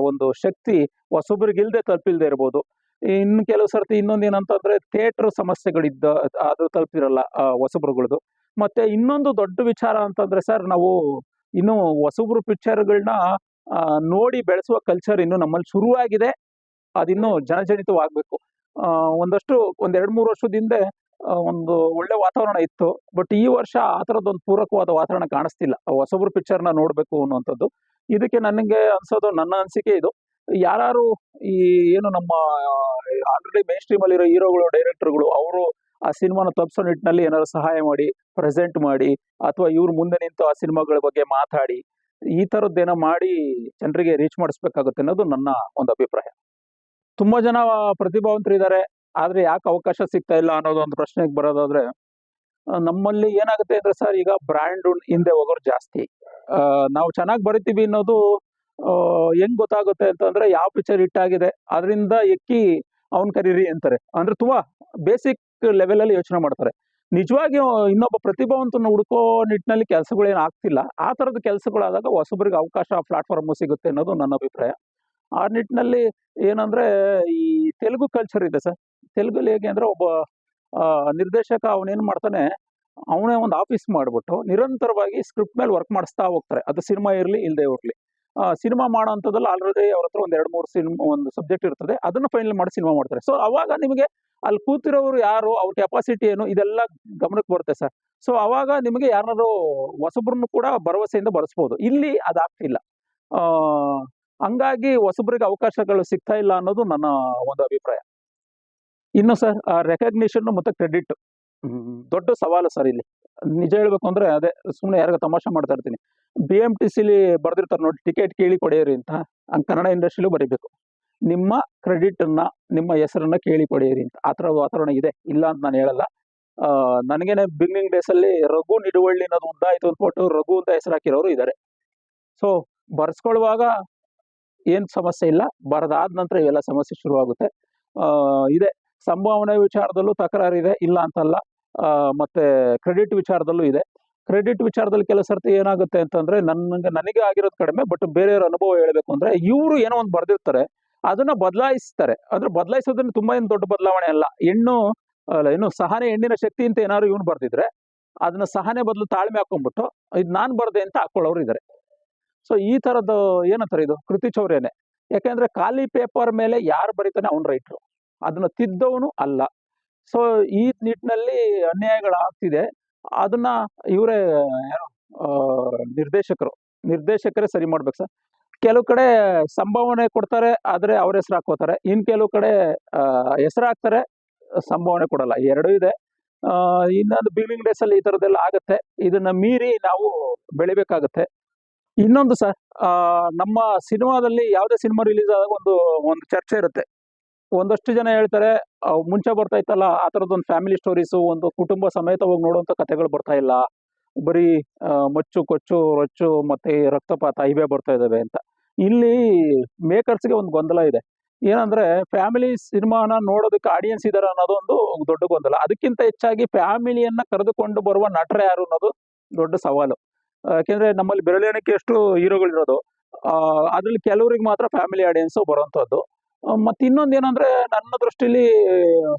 ಒಂದು ಶಕ್ತಿ ಹೊಸೊಬ್ರಿಗಿಲ್ದೆ ತಲುಪಿಲ್ದೆ ಇರ್ಬೋದು. ಇನ್ನು ಕೆಲವು ಸರ್ತಿ ಇನ್ನೊಂದು ಏನಂತಂದ್ರೆ ಥಿಯೇಟರ್ ಸಮಸ್ಯೆಗಳಿದ್ದ ಅದು ತಲುಪಿರಲ್ಲ ಹೊಸಬ್ರುಗಳದು. ಮತ್ತೆ ಇನ್ನೊಂದು ದೊಡ್ಡ ವಿಚಾರ ಅಂತಂದ್ರೆ ಸರ್, ನಾವು ಇನ್ನು ಹೊಸಬ್ರು ಪಿಕ್ಚರ್ಗಳನ್ನ ನೋಡಿ ಬೆಳೆಸುವ ಕಲ್ಚರ್ ಇನ್ನು ನಮ್ಮಲ್ಲಿ ಶುರುವಾಗಿದೆ. ಅದಿನ್ನು ಜನಜನಿತವಾಗಬೇಕು. ಒಂದಷ್ಟು ಒಂದ್ ಎರಡ್ ಮೂರು ವರ್ಷದ ಹಿಂದೆ ಒಂದು ಒಳ್ಳೆ ವಾತಾವರಣ ಇತ್ತು. ಬಟ್ ಈ ವರ್ಷ ಆ ಥರದ್ದೊಂದು ಪೂರಕವಾದ ವಾತಾವರಣ ಕಾಣಿಸ್ತಿಲ್ಲ. ಹೊಸಬ್ರು ಪಿಕ್ಚರ್ನ ನೋಡಬೇಕು ಅನ್ನುವಂಥದ್ದು. ಇದಕ್ಕೆ ನನಗೆ ಅನ್ಸೋದು, ನನ್ನ ಅನಿಸಿಕೆ ಇದು. ಯಾರು ಈ ಏನು ನಮ್ಮ ಆಲ್ರೆಡಿ ಮೇನ್ ಸ್ಟ್ರೀಮ್ ಅಲ್ಲಿರೋ ಹೀರೋಗಳು ಡೈರೆಕ್ಟರ್ಗಳು ಅವರು ಆ ಸಿನಿಮಾನ ತಪ್ಪಿಸೋ ನಿಟ್ಟಿನಲ್ಲಿ ಏನಾದ್ರು ಸಹಾಯ ಮಾಡಿ ಪ್ರೆಸೆಂಟ್ ಮಾಡಿ, ಅಥವಾ ಇವ್ರ ಮುಂದೆ ನಿಂತು ಆ ಸಿನಿಮಾಗಳ ಬಗ್ಗೆ ಮಾತಾಡಿ, ಈ ಥರದ್ದೇನೋ ಮಾಡಿ ಜನರಿಗೆ ರೀಚ್ ಮಾಡಿಸ್ಬೇಕಾಗುತ್ತೆ ಅನ್ನೋದು ನನ್ನ ಒಂದು ಅಭಿಪ್ರಾಯ. ತುಂಬಾ ಜನ ಪ್ರತಿಭಾವಂತರು ಇದ್ದಾರೆ ಆದ್ರೆ ಯಾಕೆ ಅವಕಾಶ ಸಿಗ್ತಾ ಇಲ್ಲ ಅನ್ನೋದು ಒಂದು ಪ್ರಶ್ನೆಗೆ ಬರೋದಾದ್ರೆ, ನಮ್ಮಲ್ಲಿ ಏನಾಗುತ್ತೆ ಅಂದ್ರೆ ಸರ್, ಈಗ ಬ್ರ್ಯಾಂಡ್ ಹಿಂದೆ ಹೋಗೋರು ಜಾಸ್ತಿ. ನಾವು ಚೆನ್ನಾಗಿ ಬರಿತೀವಿ ಅನ್ನೋದು ಹೆಂಗ್ ಗೊತ್ತಾಗುತ್ತೆ ಅಂತಂದ್ರೆ ಯಾವ ಪಿಕ್ಚರ್ ಹಿಟ್ ಆಗಿದೆ, ಅದರಿಂದ ಎಕ್ಕಿ ಅವನ್ ಕರೀರಿ ಅಂತಾರೆ. ಅಂದ್ರೆ ತುಂಬಾ ಬೇಸಿಕ್ ಲೆವೆಲ್ ಅಲ್ಲಿ ಯೋಚನೆ ಮಾಡ್ತಾರೆ. ನಿಜವಾಗಿ ಇನ್ನೊಬ್ಬ ಪ್ರತಿಭಾವಂತನ ಹುಡುಕೋ ನಿಟ್ಟಿನಲ್ಲಿ ಕೆಲಸಗಳೇನು ಆಗ್ತಿಲ್ಲ. ಆ ತರದ ಕೆಲಸಗಳಾದಾಗ ಹೊಸಬರಿಗೆ ಅವಕಾಶ ಪ್ಲಾಟ್ಫಾರ್ಮ್ ಸಿಗುತ್ತೆ ಅನ್ನೋದು ನನ್ನ ಅಭಿಪ್ರಾಯ. ಆ ನಿಟ್ಟಿನಲ್ಲಿ ಏನಂದ್ರೆ ಈ ತೆಲುಗು ಕಲ್ಚರ್ ಇದೆ ಸರ್. ತೆಲುಗಲ್ಲಿ ಹೇಗೆ ಅಂದ್ರೆ ಒಬ್ಬ ನಿರ್ದೇಶಕ ಅವನೇನ್ ಮಾಡ್ತಾನೆ, ಅವನೇ ಒಂದು ಆಫೀಸ್ ಮಾಡ್ಬಿಟ್ಟು ನಿರಂತರವಾಗಿ ಸ್ಕ್ರಿಪ್ಟ್ ಮೇಲೆ ವರ್ಕ್ ಮಾಡಿಸ್ತಾ ಹೋಗ್ತಾರೆ. ಅದು ಸಿನಿಮಾ ಇರಲಿ ಇಲ್ಲದೆ ಇರಲಿ. ಸಿನಿಮಾ ಮಾಡೋ ಅಂಥದ್ದಲ್ಲಿ ಆಲ್ರೆಡಿ ಅವ್ರ ಹತ್ರ ಒಂದು ಎರಡು ಮೂರು ಸಿನಿಮಾ ಒಂದು ಸಬ್ಜೆಕ್ಟ್ ಇರ್ತದೆ. ಅದನ್ನ ಫೈನಲ್ ಮಾಡಿ ಸಿನಿಮಾ ಮಾಡ್ತಾರೆ. ಸೊ ಅವಾಗ ನಿಮಗೆ ಅಲ್ಲಿ ಕೂತಿರೋರು ಯಾರು, ಅವ್ರ ಕೆಪಾಸಿಟಿ ಏನು, ಇದೆಲ್ಲ ಗಮನಕ್ಕೆ ಬರುತ್ತೆ ಸರ್. ಸೊ ಅವಾಗ ನಿಮಗೆ ಯಾರು ಹೊಸಬ್ರನ್ನು ಕೂಡ ಭರವಸೆಯಿಂದ ಬಳಸ್ಬೋದು. ಇಲ್ಲಿ ಅದಾಗ್ತಿಲ್ಲ. ಹಂಗಾಗಿ ಹೊಸಬ್ರಿಗೆ ಅವಕಾಶಗಳು ಸಿಗ್ತಾ ಇಲ್ಲ ಅನ್ನೋದು ನನ್ನ ಒಂದು ಅಭಿಪ್ರಾಯ. ಇನ್ನು ಸರ್ ರೆಕಗ್ನಿಷನ್ ಮತ್ತೆ ಕ್ರೆಡಿಟ್ ದೊಡ್ಡ ಸವಾಲು ಸರ್ ಇಲ್ಲಿ. ನಿಜ ಹೇಳ್ಬೇಕು ಅಂದ್ರೆ ಅದೇ ಸುಮ್ಮನೆ ಯಾರಿಗ ತಮಾಷೆ ಮಾಡ್ತಾ ಇರ್ತೀನಿ. ಬಿ ಎಂ ಟಿ ಸಿಲಿ ಬರ್ದಿರ್ತಾರೆ ನೋಡಿ ಟಿಕೆಟ್ ಕೇಳಿ ಕೊಡೆಯಿರಿ ಅಂತ. ಹಂಗೆ ಕನ್ನಡ ಇಂಡಸ್ಟ್ರಿಲೂ ಬರೀಬೇಕು. ನಿಮ್ಮ ಕ್ರೆಡಿಟ್ ಅನ್ನ, ನಿಮ್ಮ ಹೆಸರನ್ನ ಕೇಳಿ ಕೊಡೆಯಿರಿ ಅಂತ. ಆ ಥರ ವಾತಾವರಣ ಇದೆ. ಇಲ್ಲ ಅಂತ ನಾನು ಹೇಳಲ್ಲ. ನನಗೇನೆ ಡೇಸ್ ಅಲ್ಲಿ ರಘು ನಿಡುವಳ್ಳಿ ಅನ್ನೋದು ಉದ್ದಾಯ್ತು ಅಂದ್ಬಿಟ್ಟು ರಘು ಅಂತ ಹೆಸರು ಹಾಕಿರೋರು ಇದ್ದಾರೆ ಸೊ ಬರ್ಸ್ಕೊಳ್ಳುವಾಗ ಏನ್ ಸಮಸ್ಯೆ ಇಲ್ಲ. ಬರದಾದ ನಂತರ ಇವೆಲ್ಲ ಸಮಸ್ಯೆ ಶುರುವಾಗುತ್ತೆ. ಇದೆ. ಸಂಭಾವನೆ ವಿಚಾರದಲ್ಲೂ ತಕರಾರಿದೆ. ಇಲ್ಲ ಅಂತಲ್ಲ. ಮತ್ತೆ ಕ್ರೆಡಿಟ್ ವಿಚಾರದಲ್ಲೂ ಇದೆ. ಕ್ರೆಡಿಟ್ ವಿಚಾರದಲ್ಲಿ ಕೆಲವು ಸರ್ತಿ ಏನಾಗುತ್ತೆ ಅಂತಂದ್ರೆ ನನಗೆ ನನಗೆ ಆಗಿರೋದು ಕಡಿಮೆ ಬಟ್ ಬೇರೆಯವ್ರ ಅನುಭವ ಹೇಳಬೇಕು ಅಂದ್ರೆ ಇವರು ಏನೋ ಒಂದು ಬರ್ದಿರ್ತಾರೆ, ಅದನ್ನ ಬದಲಾಯಿಸ್ತಾರೆ. ಅಂದ್ರೆ ಬದಲಾಯಿಸೋದನ್ನ ತುಂಬಾ ಏನು ದೊಡ್ಡ ಬದಲಾವಣೆ ಅಲ್ಲ. ಹೆಣ್ಣು, ಅಲ್ಲ ಏನು ಸಹನೆ, ಹೆಣ್ಣಿನ ಶಕ್ತಿ ಅಂತ ಏನಾದ್ರು ಇವನು ಬರ್ದಿದ್ರೆ, ಅದನ್ನ ಸಹನೆ ಬದಲು ತಾಳ್ಮೆ ಹಾಕೊಂಡ್ಬಿಟ್ಟು ಇದು ನಾನ್ ಬರ್ದೆ ಅಂತ ಹಾಕೊಳ್ಳೋರು ಇದಾರೆ. ಸೊ ಈ ತರದ್ದು ಏನಂತಾರೆ ಇದು? ಕೃತಿ ಚೌರ್ಯನೆ. ಯಾಕೆಂದ್ರೆ ಖಾಲಿ ಪೇಪರ್ ಮೇಲೆ ಯಾರು ಬರೀತಾನೆ ಅವ್ನು ರೈಟ್ರು ಅದನ್ನ ತಿದ್ದವನು ಅಲ್ಲ. ಸೊ ಈ ನಿಟ್ಟಿನಲ್ಲಿ ಅನ್ಯಾಯಗಳಾಗ್ತಿದೆ ಅದನ್ನ ಇವರೇ ಯಾರು? ನಿರ್ದೇಶಕರು. ನಿರ್ದೇಶಕರೇ ಸರಿ ಮಾಡ್ಬೇಕು ಸರ್. ಕೆಲವು ಕಡೆ ಸಂಭಾವನೆ ಕೊಡ್ತಾರೆ, ಆದ್ರೆ ಅವ್ರ ಹೆಸರು ಹಾಕೋತಾರೆ ಇನ್ ಕೆಲವು ಕಡೆ ಹೆಸರು ಹಾಕ್ತಾರೆ, ಸಂಭಾವನೆ ಕೊಡಲ್ಲ. ಎರಡೂ ಇದೆ. ಇನ್ನೊಂದು ಬಿಲ್ಡಿಂಗ್ ಡೇಸ್ ಅಲ್ಲಿ ಈ ತರದೆಲ್ಲ ಆಗತ್ತೆ. ಇದನ್ನ ಮೀರಿ ನಾವು ಬೆಳಿಬೇಕಾಗತ್ತೆ. ಇನ್ನೊಂದು ಸರ್ ನಮ್ಮ ಸಿನಿಮಾದಲ್ಲಿ ಯಾವುದೇ ಸಿನಿಮಾ ರಿಲೀಸ್ ಆದಾಗ ಒಂದು ಒಂದು ಚರ್ಚೆ ಇರುತ್ತೆ. ಒಂದಷ್ಟು ಜನ ಹೇಳ್ತಾರೆ ಮುಂಚೆ ಬರ್ತಾ ಇತ್ತಲ್ಲ, ಆ ಥರದ್ದು ಫ್ಯಾಮಿಲಿ ಸ್ಟೋರೀಸು ಒಂದು ಕುಟುಂಬ ಸಮೇತ ಹೋಗಿ ನೋಡುವಂಥ ಕಥೆಗಳು ಬರ್ತಾ ಇಲ್ಲ. ಬರೀ ಮಚ್ಚು, ಕೊಚ್ಚು, ರೊಚ್ಚು, ಮತ್ತೆ ರಕ್ತಪಾತ ಇವೇ ಬರ್ತಾ ಇದ್ದಾವೆ ಅಂತ. ಇಲ್ಲಿ ಮೇಕರ್ಸ್ಗೆ ಒಂದು ಗೊಂದಲ ಇದೆ. ಏನಂದ್ರೆ ಫ್ಯಾಮಿಲಿ ಸಿನಿಮಾನ ನೋಡೋದಕ್ಕೆ ಆಡಿಯನ್ಸ್ ಇದಾರೆ ಅನ್ನೋದು ಒಂದು ದೊಡ್ಡ ಗೊಂದಲ. ಅದಕ್ಕಿಂತ ಹೆಚ್ಚಾಗಿ ಫ್ಯಾಮಿಲಿಯನ್ನ ಕರೆದುಕೊಂಡು ಬರುವ ನಟರು ಯಾರು ಅನ್ನೋದು ದೊಡ್ಡ ಸವಾಲು. ಯಾಕೆಂದರೆ ನಮ್ಮಲ್ಲಿ ಬೆರಳೆಣಿಕೆಯಷ್ಟು ಹೀರೋಗಳಿರೋದು. ಅದರಲ್ಲಿ ಕೆಲವರಿಗೆ ಮಾತ್ರ ಫ್ಯಾಮಿಲಿ ಆಡಿಯನ್ಸ್ ಬರುವಂತದ್ದು. ಮತ್ತೆ ಇನ್ನೊಂದು ಏನಂದ್ರೆ, ನನ್ನ ದೃಷ್ಟಿಲಿ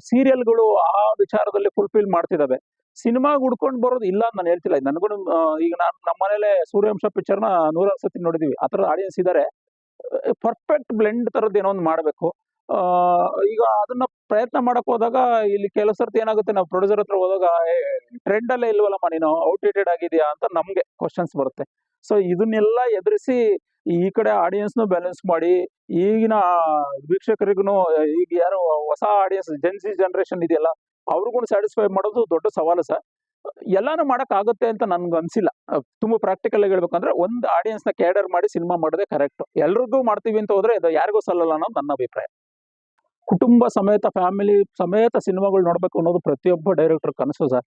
ಸೀರಿಯಲ್ಗಳು ಆ ವಿಚಾರದಲ್ಲಿ ಫುಲ್ಫಿಲ್ ಮಾಡ್ತಿದ್ದಾವೆ ಸಿನಿಮಾ ಹುಡ್ಕೊಂಡು ಬರೋದು ಇಲ್ಲ ಅಂತ ನಾನು ಹೇಳ್ತಿಲ್ಲ. ನನಗೂ ಈಗ ನಾನು ನಮ್ಮ ಮನೇಲೆ ಸೂರ್ಯವಂಶ ಪಿಕ್ಚರ್ನ ನೂರಾರು ಸತಿ ನೋಡಿದೀವಿ. ಆ ಥರ ಆಡಿಯನ್ಸ್ ಇದ್ದಾರೆ ಪರ್ಫೆಕ್ಟ್ ಬ್ಲೆಂಡ್ ಥರದ್ದು ಏನೋ ಒಂದು ಮಾಡಬೇಕು. ಈಗ ಅದನ್ನ ಪ್ರಯತ್ನ ಮಾಡಕ್ ಹೋದಾಗ ಇಲ್ಲಿ ಕೆಲವು ಸರ್ತಿ ಏನಾಗುತ್ತೆ, ನಾವು ಪ್ರೊಡ್ಯೂಸರ್ ಹತ್ರ ಹೋದಾಗ ಟ್ರೆಂಡ್ ಅಲ್ಲೇ ಇಲ್ವಲ್ಲಮ್ಮ ನೀನು ಔಟ್ಡೇಟೆಡ್ ಆಗಿದೆಯಾ? ಅಂತ ನಮಗೆ ಕ್ವಶನ್ಸ್ ಬರುತ್ತೆ. ಸೊ ಇದನ್ನೆಲ್ಲ ಎದುರಿಸಿ ಈ ಕಡೆ ಆಡಿಯನ್ಸ್ ನು ಬ್ಯಾಲೆನ್ಸ್ ಮಾಡಿ, ಈಗಿನ ವೀಕ್ಷಕರಿಗೂ ಈಗ ಯಾರು ಹೊಸ ಆಡಿಯನ್ಸ್ ಜೆನ್ಸಿ ಜನರೇಷನ್ ಇದೆಯಲ್ಲ ಅವ್ರಿಗೂ ಸ್ಯಾಟಿಸ್ಫೈ ಮಾಡೋದು ದೊಡ್ಡ ಸವಾಲು ಸರ್. ಎಲ್ಲಾನು ಆಗುತ್ತೆ ಅಂತ ನನ್ಗೆ ಅನ್ಸಿಲ್ಲ. ತುಂಬಾ ಪ್ರಾಕ್ಟಿಕಲ್ ಆಗಿ ಹೇಳ್ಬೇಕಂದ್ರೆ, ಒಂದು ಆಡಿಯನ್ಸ್ನ ಕ್ಯಾಡರ್ ಮಾಡಿ ಸಿನಿಮಾ ಮಾಡೋದೇ ಕರೆಕ್ಟ್ ಎಲ್ರಿಗೂ ಮಾಡ್ತೀವಿ ಅಂತ ಹೋದ್ರೆ, ಇದು ಯಾರಿಗೂ ಸಲ್ಲಲ್ಲ ಅನ್ನೋದು ನನ್ನ ಅಭಿಪ್ರಾಯ. ಕುಟುಂಬ ಸಮೇತ ಫ್ಯಾಮಿಲಿ ಸಮೇತ ಸಿನಿಮಾಗಳು ನೋಡ್ಬೇಕು ಅನ್ನೋದು ಪ್ರತಿಯೊಬ್ಬ ಡೈರೆಕ್ಟರ್ ಕನಸು ಸರ್.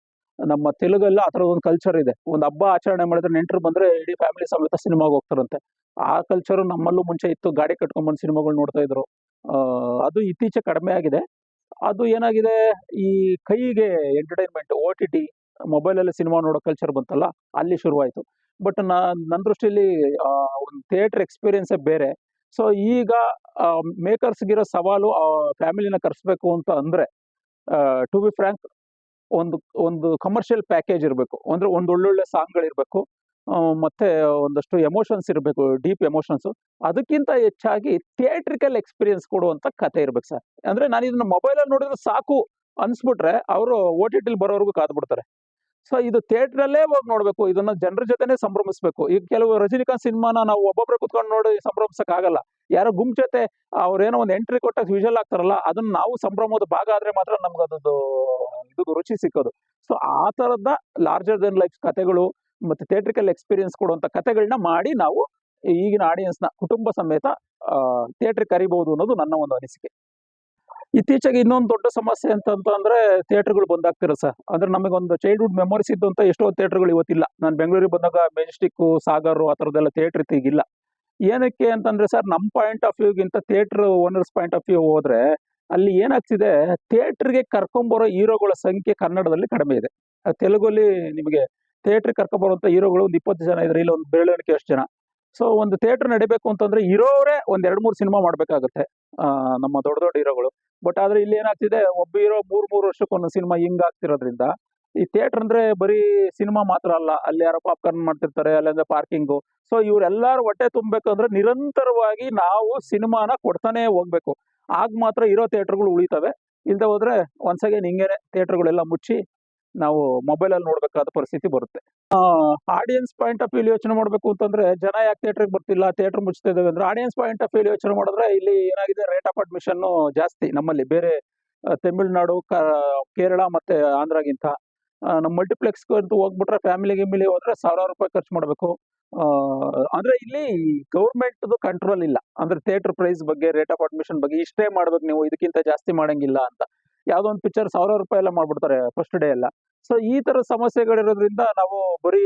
ನಮ್ಮ ತೆಲುಗಲ್ಲ ಆ ಥರದ ಒಂದು ಕಲ್ಚರ್ ಇದೆ. ಒಂದು ಹಬ್ಬ ಆಚರಣೆ ಮಾಡಿದ್ರೆ ನೆಂಟರು ಬಂದ್ರೆ ಇಡೀ ಫ್ಯಾಮಿಲಿ ಸಮೇತ ಸಿನಿಮಾಗೆ ಹೋಗ್ತಾರಂತೆ. ಆ ಕಲ್ಚರು ನಮ್ಮಲ್ಲೂ ಮುಂಚೆ ಇತ್ತು. ಗಾಡಿ ಕಟ್ಕೊಂಡ್ಬಂದು ಸಿನಿಮಾಗಳು ನೋಡ್ತಾ ಇದ್ರು. ಅದು ಇತ್ತೀಚೆ ಕಡಿಮೆ ಆಗಿದೆ. ಅದು ಏನಾಗಿದೆ? ಈ ಕೈಗೆ ಎಂಟರ್ಟೈನ್ಮೆಂಟ್ ಓ ಟಿ ಟಿ ಮೊಬೈಲಲ್ಲಿ ಸಿನಿಮಾ ನೋಡೋ ಕಲ್ಚರ್ ಬಂತಲ್ಲ, ಅಲ್ಲಿ ಶುರುವಾಯಿತು. ಬಟ್ ನಾ ನನ್ನ ದೃಷ್ಟಿಯಲ್ಲಿ ಒಂದು ಥಿಯೇಟರ್ ಎಕ್ಸ್ಪೀರಿಯನ್ಸೇ ಬೇರೆ. ಸೊ ಈಗ ಮೇಕರ್ಸ್ಗಿರೋ ಸವಾಲು ಫ್ಯಾಮಿಲಿನ ಕರೆಸ್ಬೇಕು ಅಂತ ಅಂದರೆ ಟು ಬಿ ಫ್ರ್ಯಾಂಕ್ ಒಂದು ಒಂದು ಕಮರ್ಷಿಯಲ್ ಪ್ಯಾಕೇಜ್ ಇರಬೇಕು. ಅಂದ್ರೆ ಒಂದು ಒಳ್ಳೊಳ್ಳೆ ಸಾಂಗ್ಗಳಿರಬೇಕು ಮತ್ತು ಒಂದಷ್ಟು ಎಮೋಷನ್ಸ್ ಇರಬೇಕು ಡೀಪ್ ಎಮೋಷನ್ಸ್ ಅದಕ್ಕಿಂತ ಹೆಚ್ಚಾಗಿ ಥಿಯೇಟ್ರಿಕಲ್ ಎಕ್ಸ್ಪೀರಿಯನ್ಸ್ ಕೊಡುವಂತ ಕತೆ ಇರ್ಬೇಕು ಸರ್. ಅಂದ್ರೆ ನಾನು ಇದನ್ನ ಮೊಬೈಲಲ್ಲಿ ನೋಡಿದ್ರೆ ಸಾಕು ಅನ್ಸ್ಬಿಟ್ರೆ ಅವರು ಓ ಟಿ ಟಿಲಿ ಬರೋವರೆಗೂ ಕಾದ್ಬಿಡ್ತಾರೆ. ಸೊ ಇದು ಥಿಯೇಟ್ರಲ್ಲೇ ಹೋಗಿ ನೋಡ್ಬೇಕು. ಇದನ್ನ ಜನರ ಜೊತೆನೆ ಸಂಭ್ರಮಿಸ್ಬೇಕು. ಈಗ ಕೆಲವು ರಜನಿಕಾಂತ್ ಸಿನಿಮಾನ ನಾವು ಒಬ್ಬೊಬ್ರೆ ಕುತ್ಕೊಂಡು ನೋಡಿ ಸಂಭ್ರಮಿಸಕ್ ಆಗಲ್ಲ ಯಾರೋ ಗುಂಪ್ ಜೊತೆ ಅವ್ರೇನೋ ಒಂದು ಎಂಟ್ರಿ ಕೊಟ್ಟಾಗ ವಿಜುವಲ್ ಆಗ್ತಾರಲ್ಲ, ಅದನ್ನ ನಾವು ಸಂಭ್ರಮದ ಭಾಗ ಆದ್ರೆ ಮಾತ್ರ ನಮ್ಗೆ ಅದದ್ದು ಇದು ರುಚಿ ಸಿಕ್ಕೋದು. ಸೊ ಆ ತರದ ಲಾರ್ಜರ್ ದೆನ್ ಲೈಫ್ ಕತೆಗಳು ಮತ್ತೆ ಥಿಯೇಟ್ರಿಕಲ್ ಎಕ್ಸ್ಪೀರಿಯನ್ಸ್ ಕೊಡುವಂತ ಕತೆಗಳನ್ನ ಮಾಡಿ ನಾವು ಈಗಿನ ನ ಕುಟುಂಬ ಸಮೇತ ಥಿಯೇಟ್ರಿಗೆ ಕರಿಬಹುದು ಅನ್ನೋದು ನನ್ನ ಒಂದು ಅನಿಸಿಕೆ. ಇತ್ತೀಚೆಗೆ ಇನ್ನೊಂದು ದೊಡ್ಡ ಸಮಸ್ಯೆ ಅಂತ ಅಂದ್ರೆ ಥಿಯೇಟರ್ಗಳು ಬಂದಾಗ್ತಿರ ಸರ್. ಅಂದ್ರೆ ನಮಗೊಂದು ಚೈಲ್ಡ್ಹುಡ್ ಮೆಮೊರೀಸ್ ಇದ್ದಂತ ಎಷ್ಟೋ ಥಿಯೇಟರ್ಗಳು ಇವತ್ತಿಲ್ಲ. ನಾನು ಬೆಂಗಳೂರಿಗೆ ಬಂದಾಗ ಮೆಜೆಸ್ಟಿಕ್ ಸಾಗರ್ ಆ ಥರದ್ದೆಲ್ಲ ಥಿಯೇಟರ್ ಈಗಿಲ್ಲ ಏನಕ್ಕೆ ಅಂತಂದ್ರೆ ಸರ್, ನಮ್ಮ point of ವ್ಯೂಗಿಂತ theatre owners point of view ಹೋದ್ರೆ ಅಲ್ಲಿ ಏನಾಗ್ತಿದೆ, ಥಿಯೇಟರ್ಗೆ ಕರ್ಕೊಂಬರೋ ಹೀರೋಗಳ ಸಂಖ್ಯೆ ಕನ್ನಡದಲ್ಲಿ ಕಡಿಮೆ ಇದೆ. ತೆಲುಗಲ್ಲಿ ನಿಮಗೆ ಥಿಯೇಟರ್ ಕರ್ಕೊಂಬರುವಂಥ ಹೀರೋಗಳು ಒಂದು ಇಪ್ಪತ್ತು ಜನ ಇದ್ರೆ ಇಲ್ಲ, ಒಂದು ಬೆಳವಣಿಗೆ ಅಷ್ಟು ಜನ. ಸೊ ಒಂದು ಥಿಯೇಟರ್ ನಡಿಬೇಕು ಅಂತಂದ್ರೆ ಇರೋರೇ ಒಂದ್ ಎರಡ್ ಮೂರು ಸಿನಿಮಾ ಮಾಡ್ಬೇಕಾಗತ್ತೆ ನಮ್ಮ ದೊಡ್ಡ ದೊಡ್ಡ ಹೀರೋಗಳು. ಬಟ್ ಆದ್ರೆ ಇಲ್ಲಿ ಏನಾಗ್ತಿದೆ ಒಬ್ಬ ಇರೋ ಮೂರ್ ಮೂರ್ ವರ್ಷಕ್ಕೊಂದು ಸಿನಿಮಾ ಹಿಂಗ್ ಆಗ್ತಿರೋದ್ರಿಂದ, ಈ ಥಿಯೇಟರ್ ಅಂದ್ರೆ ಬರೀ ಸಿನಿಮಾ ಮಾತ್ರ ಅಲ್ಲ, ಅಲ್ಲಿ ಯಾರೋ ಪಾಪ್ಕಾರ್ನ್ ಮಾಡ್ತಿರ್ತಾರೆ, ಅಲ್ಲಂದ್ರೆ ಪಾರ್ಕಿಂಗು ಸೊ ಇವ್ರೆಲ್ಲಾರು ಹೊಟ್ಟೆ ತುಂಬಬೇಕು ಅಂದ್ರೆ ನಿರಂತರವಾಗಿ ನಾವು ಸಿನಿಮಾನ ಕೊಡ್ತಾನೆ ಹೋಗ್ಬೇಕು. ಆಗ ಮಾತ್ರ ಇರೋ ಥಿಯೇಟರ್ಗಳು ಉಳಿತವೆ. ಇಲ್ದೆ ಹೋದ್ರೆ ಒನ್ಸ್ ಅಗೇನ್ ಹಿಂಗೇನೆ ಥಿಯೇಟರ್ಗಳೆಲ್ಲ ಮುಚ್ಚಿ ನಾವು ಮೊಬೈಲಲ್ಲಿ ನೋಡ್ಬೇಕಾದ ಪರಿಸ್ಥಿತಿ ಬರುತ್ತೆ. ಆಡಿಯನ್ಸ್ ಪಾಯಿಂಟ್ ಆಫ್ ವ್ಯೂ ಯೋಚನೆ ಮಾಡಬೇಕು ಅಂತಂದ್ರೆ ಜನ ಯಾಕೆ ಥಿಯೇಟರ್ಗೆ ಬರ್ತಿಲ್ಲ ಥಿಯೇಟರ್ ಮುಚ್ತಾ ಇದಾವೆ ಅಂದ್ರೆ ಆಡಿಯನ್ಸ್ ಪಾಯಿಂಟ್ ಆಫ್ ವ್ಯೂ ಯೋಚನೆ ಮಾಡಿದ್ರೆ ಇಲ್ಲಿ ಏನಾಗಿದೆ ರೇಟ್ ಆಫ್ ಅಡ್ಮಿಷನ್ ಜಾಸ್ತಿ ನಮ್ಮಲ್ಲಿ. ಬೇರೆ ತಮಿಳುನಾಡು ಕೇರಳ ಮತ್ತೆ ಆಂಧ್ರಗಿಂತ ನಮ್ಮ ಮಲ್ಟಿಪ್ಲೆಕ್ಸ್ ಅಂತ ಹೋಗ್ಬಿಟ್ರೆ ಫ್ಯಾಮಿಲಿ ಗಿಮಿಲಿ ಹೋದ್ರೆ ಸಾವಿರಾರು ರೂಪಾಯಿ ಖರ್ಚು ಮಾಡಬೇಕು. ಅಂದ್ರೆ ಇಲ್ಲಿ ಗೌರ್ಮೆಂಟ್ ಕಂಟ್ರೋಲ್ ಇಲ್ಲ. ಅಂದ್ರೆ ಥಿಯೇಟರ್ ಪ್ರೈಸ್ ಬಗ್ಗೆ ರೇಟ್ ಆಫ್ ಅಡ್ಮಿಷನ್ ಬಗ್ಗೆ ಇಷ್ಟೇ ಮಾಡ್ಬೇಕು ನೀವು, ಇದಕ್ಕಿಂತ ಜಾಸ್ತಿ ಮಾಡಂಗಿಲ್ಲ ಅಂತ. ಯಾವ್ದೋ ಒಂದು ಪಿಕ್ಚರ್ ಸಾವಿರಾರು ರೂಪಾಯಿ ಎಲ್ಲ ಮಾಡ್ಬಿಡ್ತಾರೆ ಫಸ್ಟ್ ಡೇ ಎಲ್ಲ. ಸೊ ಈ ತರ ಸಮಸ್ಯೆಗಳಿರೋದ್ರಿಂದ ನಾವು ಬರೀ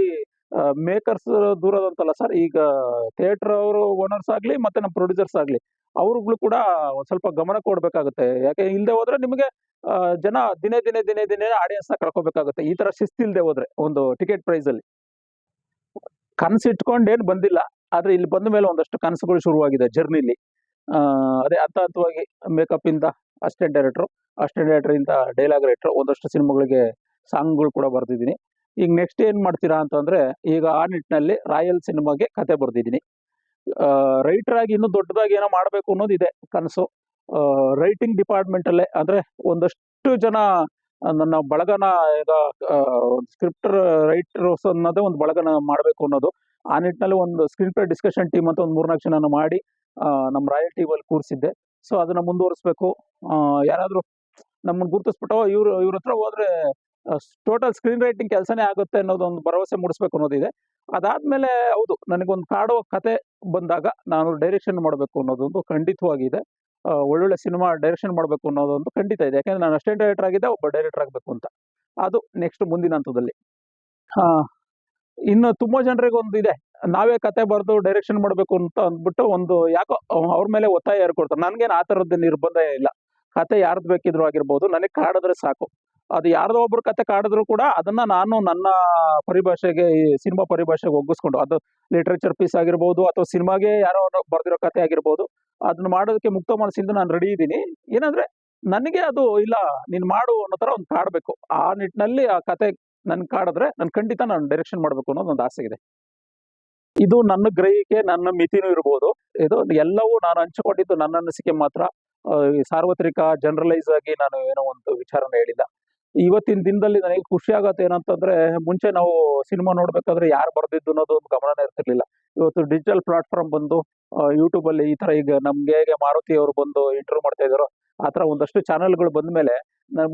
ಮೇಕರ್ಸ್ ದೂರದಂತಲ್ಲ ಸರ್ ಈಗ ಥಿಯೇಟರ್ ಅವರು ಓನರ್ಸ್ ಆಗ್ಲಿ ಮತ್ತೆ ನಮ್ಮ ಪ್ರೊಡ್ಯೂಸರ್ಸ್ ಆಗ್ಲಿ, ಅವ್ರುಗಳು ಕೂಡ ಒಂದ್ ಸ್ವಲ್ಪ ಗಮನ ಕೊಡಬೇಕಾಗುತ್ತೆ. ಯಾಕೆ ಇಲ್ಲದೆ ಹೋದ್ರೆ ನಿಮಗೆ ಜನ ದಿನೇ ದಿನೇ ದಿನೇ ದಿನೇ ಆಡಿಯನ್ಸ್ನ ಕಳ್ಕೊಬೇಕಾಗುತ್ತೆ ಈ ತರ ಶಿಸ್ತಿಲ್ದೆ ಹೋದ್ರೆ ಒಂದು ಟಿಕೆಟ್ ಪ್ರೈಸ್ ಅಲ್ಲಿ. ಕನಸು ಏನ್ ಬಂದಿಲ್ಲ, ಆದ್ರೆ ಇಲ್ಲಿ ಬಂದ ಮೇಲೆ ಒಂದಷ್ಟು ಕನಸುಗಳು ಶುರುವಾಗಿದೆ ಜರ್ನಿಲಿ ಅದೇ ಹಂತ ಹಂತವಾಗಿ ಮೇಕಪ್ ಇಂದ. ಅಸಿಸ್ಟೆಂಟ್ ಡೈರೆಕ್ಟ್ರು ಅಸಿಸ್ಟೆಂಟ್ ಡೈರೆಕ್ಟರ್ ಇಂದ ಡೈಲಾಗ್ ರೈಟ್ರು ಒಂದಷ್ಟು ಸಿನಿಮಾಗಳಿಗೆ ಸಾಂಗ್ಗಳು ಕೂಡ ಬರೆದಿದ್ದೀನಿ. ಈಗ ನೆಕ್ಸ್ಟ್ ಏನು ಮಾಡ್ತೀರಾ ಅಂತಂದರೆ, ಈಗ ಆ ನಿಟ್ಟಿನಲ್ಲಿ ರಾಯಲ್ ಸಿನಿಮಾಗೆ ಕತೆ ರೈಟರ್ ಆಗಿ ಇನ್ನೂ ದೊಡ್ಡದಾಗಿ ಏನೋ ಮಾಡಬೇಕು ಅನ್ನೋದು ಇದೆ ಕನಸು ರೈಟಿಂಗ್ ಡಿಪಾರ್ಟ್ಮೆಂಟ್ ಅಂದರೆ ಒಂದಷ್ಟು ಜನ ನನ್ನ ಬಳಗನ ಈಗ ಸ್ಕ್ರಿಪ್ಟ್ ರೈಟರ್ಸ್ ಅನ್ನೋದೇ ಒಂದು ಬಳಗನ ಮಾಡಬೇಕು ಅನ್ನೋದು. ಆ ನಿಟ್ಟಿನಲ್ಲಿ ಒಂದು ಸ್ಕ್ರೀನ್ ಪ್ಲೇ ಡಿಸ್ಕಷನ್ ಟೀಮ್ ಅಂತ ಒಂದು ಮೂರ್ನಾಲ್ಕು ಜನ ಮಾಡಿ ನಮ್ಮ ರಾಯಲ್ ಟೀಮಲ್ಲಿ ಕೂರಿಸಿದ್ದೆ. ಸೊ ಅದನ್ನ ಮುಂದುವರಿಸ್ಬೇಕು. ಯಾರಾದರೂ ನಮ್ಮನ್ನ ಗುರುತಿಸ್ಬಿಟ್ಟು ಇವ್ರು, ಇವ್ರ ಹತ್ರ ಹೋದ್ರೆ ಟೋಟಲ್ ಸ್ಕ್ರೀನ್ ರೈಟಿಂಗ್ ಕೆಲಸನೇ ಆಗುತ್ತೆ ಅನ್ನೋದು ಒಂದು ಭರವಸೆ ಮೂಡಿಸ್ಬೇಕು ಅನ್ನೋದಿದೆ. ಅದಾದ್ಮೇಲೆ ಹೌದು, ನನಗೊಂದು ಕಾಡುವ ಕತೆ ಬಂದಾಗ ನಾನು ಡೈರೆಕ್ಷನ್ ಮಾಡಬೇಕು ಅನ್ನೋದೊಂದು ಖಂಡಿತವಾಗಿದೆ. ಒಳ್ಳೊಳ್ಳೆ ಸಿನಿಮಾ ಡೈರೆಕ್ಷನ್ ಮಾಡಬೇಕು ಅನ್ನೋದೊಂದು ಖಂಡಿತ ಇದೆ. ಯಾಕಂದ್ರೆ ನಾನು ಅಸಿಸ್ಟೆಂಟ್ ಡೈರೆಕ್ಟರ್ ಆಗಿದ್ದೆ, ಒಬ್ಬ ಡೈರೆಕ್ಟರ್ ಆಗಬೇಕು ಅಂತ. ಅದು ನೆಕ್ಸ್ಟ್ ಮುಂದಿನ ಹಂತದಲ್ಲಿ. ಇನ್ನು ತುಂಬಾ ಜನರಿಗೆ ಒಂದು ಇದೆ. ನಾವೇ ಕತೆ ಬರೆದು ಡೈರೆಕ್ಷನ್ ಮಾಡಬೇಕು ಅಂತ ಅಂದ್ಬಿಟ್ಟು ಒಂದು ಯಾಕೋ ಅವ್ರ ಮೇಲೆ ಒತ್ತಾಯ ಏರ್ಕೊಡ್ತಾರೆ. ನನ್ಗೇನು ಆ ಥರದ್ದು ನಿರ್ಬಂಧ ಇಲ್ಲ. ಕತೆ ಯಾರ್ದು ಬೇಕಿದ್ರು ಆಗಿರ್ಬೋದು, ನನಗೆ ಕಾಡಿದ್ರೆ ಸಾಕು. ಅದು ಯಾರ್ದೋ ಒಬ್ರು ಕತೆ ಕಾಡಿದ್ರು ಕೂಡ ಅದನ್ನ ನಾನು ನನ್ನ ಪರಿಭಾಷೆಗೆ, ಈ ಸಿನಿಮಾ ಪರಿಭಾಷೆಗೆ ಒಗ್ಗಿಸ್ಕೊಂಡು, ಅದು ಲಿಟ್ರೇಚರ್ ಪೀಸ್ ಆಗಿರ್ಬೋದು ಅಥವಾ ಸಿನಿಮಾಗೆ ಯಾರೋ ಬರ್ದಿರೋ ಕತೆ ಆಗಿರ್ಬೋದು, ಅದನ್ನ ಮಾಡೋದಕ್ಕೆ ಮುಕ್ತ ಮನಸ್ಸಿಂದ ನಾನು ರೆಡಿ ಇದ್ದೀನಿ. ಏನಂದ್ರೆ, ನನಗೆ ಅದು ಇಲ್ಲ, ನೀನ್ ಮಾಡು ಅನ್ನೋ ತರ ಒಂದು ಕಾಡ್ಬೇಕು. ಆ ನಿಟ್ಟಿನಲ್ಲಿ ಆ ಕತೆ ನನ್ ಕಾಡಿದ್ರೆ ನಾನು ಖಂಡಿತ ನಾನು ಡೈರೆಕ್ಷನ್ ಮಾಡ್ಬೇಕು ಅನ್ನೋದು ಒಂದು ಆಸೆ ಇದೆ. ಇದು ನನ್ನ ಗ್ರಹಿಕೆ, ನನ್ನ ಮಿತಿನೂ ಇರ್ಬೋದು. ಇದು ಎಲ್ಲವೂ ನಾನು ಹಂಚಿಕೊಂಡಿದ್ದು ನನ್ನ ಅನಿಸಿಕೆ ಮಾತ್ರ. ಸಾರ್ವತ್ರಿಕ ಜನರಲೈಸ್ ಆಗಿ ನಾನು ಏನೋ ಒಂದು ವಿಚಾರನ ಹೇಳಿಲ್ಲ. ಇವತ್ತಿನ ದಿನದಲ್ಲಿ ನನಗೆ ಖುಷಿ ಆಗತ್ತೆ ಏನಂತಂದ್ರೆ, ಮುಂಚೆ ನಾವು ಸಿನಿಮಾ ನೋಡ್ಬೇಕಾದ್ರೆ ಯಾರು ಬರ್ದಿದ್ದು ಅನ್ನೋದು ಒಂದು ಗಮನನೇ ಇರ್ತಿರ್ಲಿಲ್ಲ. ಇವತ್ತು ಡಿಜಿಟಲ್ ಪ್ಲಾಟ್ಫಾರ್ಮ್ ಬಂದು ಯೂಟ್ಯೂಬ್ ಅಲ್ಲಿ ಈ ತರ ಈಗ ನಮ್ಗೆ ಹೇಗೆ ಮಾರುತಿ ಅವರು ಬಂದು ಇಂಟರ್ವ್ಯೂ ಮಾಡ್ತಾ ಇದಾರೋ ಆ ತರ ಒಂದಷ್ಟು ಚಾನೆಲ್ಗಳು ಬಂದ ಮೇಲೆ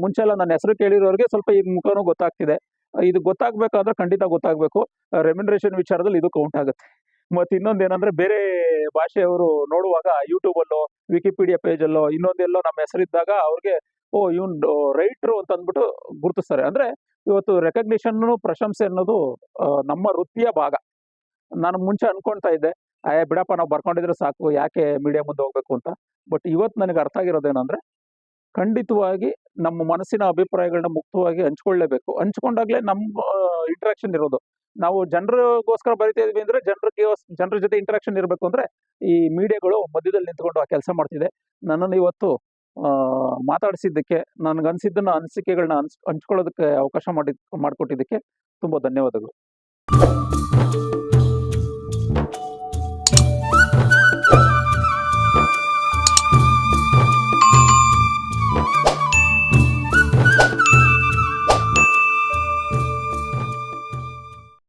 ಮುಂಚೆ ಎಲ್ಲ ನನ್ನ ಹೆಸರು ಕೇಳಿರೋರಿಗೆ ಸ್ವಲ್ಪ ಈಗ ಮುಖನೂ ಗೊತ್ತಾಗ್ತಿದೆ. ಇದು ಗೊತ್ತಾಗ್ಬೇಕಾದ್ರೆ ಖಂಡಿತ ಗೊತ್ತಾಗ್ಬೇಕು. ರೆಮ್ಯುನರೇಷನ್ ವಿಚಾರದಲ್ಲಿ ಇದು ಕೌಂಟ್ ಆಗುತ್ತೆ. ಮತ್ತೆ ಇನ್ನೊಂದು ಏನಂದ್ರೆ ಬೇರೆ ಭಾಷೆಯವರು ನೋಡುವಾಗ ಯೂಟ್ಯೂಬ್ ಅಲ್ಲೋ ವಿಕಿಪೀಡಿಯಾ ಪೇಜ್ ಅಲ್ಲೋ, ಇನ್ನೊಂದೆಲ್ಲೋ ನಮ್ಮ ಹೆಸರಿದ್ದಾಗ ಅವ್ರಿಗೆ, ಓ, ಇವನ್ ರೈಟ್ರು ಅಂತ ಅಂದ್ಬಿಟ್ಟು ಗುರುತಿಸ್ತಾರೆ. ಅಂದ್ರೆ ಇವತ್ತು ರೆಕಗ್ನಿಷನ್ ಪ್ರಶಂಸೆ ಅನ್ನೋದು ನಮ್ಮ ವೃತ್ತಿಯ ಭಾಗ. ನಾನು ಮುಂಚೆ ಅನ್ಕೊಂತಾ ಇದ್ದೆ ಅಯ್ಯ ಬಿಡಪ್ಪ, ನಾವು ಬರ್ಕೊಂಡಿದ್ರೆ ಸಾಕು, ಯಾಕೆ ಮೀಡಿಯಾ ಮುಂದೆ ಹೋಗ್ಬೇಕು? ಅಂತ. ಬಟ್ ಇವತ್ತು ನನಗೆ ಅರ್ಥ ಆಗಿರೋದೇನಂದ್ರೆ ಖಂಡಿತವಾಗಿ ನಮ್ಮ ಮನಸ್ಸಿನ ಅಭಿಪ್ರಾಯಗಳನ್ನ ಮುಕ್ತವಾಗಿ ಹಂಚ್ಕೊಳ್ಳೇಬೇಕು. ಹಂಚ್ಕೊಂಡಾಗ್ಲೇ ನಮ್ಮ ಇಂಟ್ರಾಕ್ಷನ್ ಇರೋದು. ನಾವು ಜನರಿಗೋಸ್ಕರ ಬರಿತಾ ಅಂದ್ರೆ ಜನರಿಗೆ ಜನರ ಜೊತೆ ಇಂಟ್ರಾಕ್ಷನ್ ಇರಬೇಕು ಅಂದ್ರೆ ಈ ಮೀಡಿಯಾಗಳು ಮಧ್ಯದಲ್ಲಿ ನಿಂತ್ಕೊಂಡು ಆ ಕೆಲಸ ಮಾಡ್ತಿದೆ. ನನ್ನನ್ನು ಇವತ್ತು ಮಾತಾಡಿಸಿದ್ದಕ್ಕೆ ನನಗೆ ನನ್ಗನ್ಸಿದ್ದನ್ನ ಅನಿಸಿಕೆಗಳನ್ನ ಹಂಚ್, ಹಂಚ್ಕೊಳ್ಳೋದಕ್ಕೆ ಅವಕಾಶ ಮಾಡಿ ಮಾಡಿಕೊಟ್ಟಿದ್ದಕ್ಕೆ ತುಂಬಾ ಧನ್ಯವಾದಗಳು.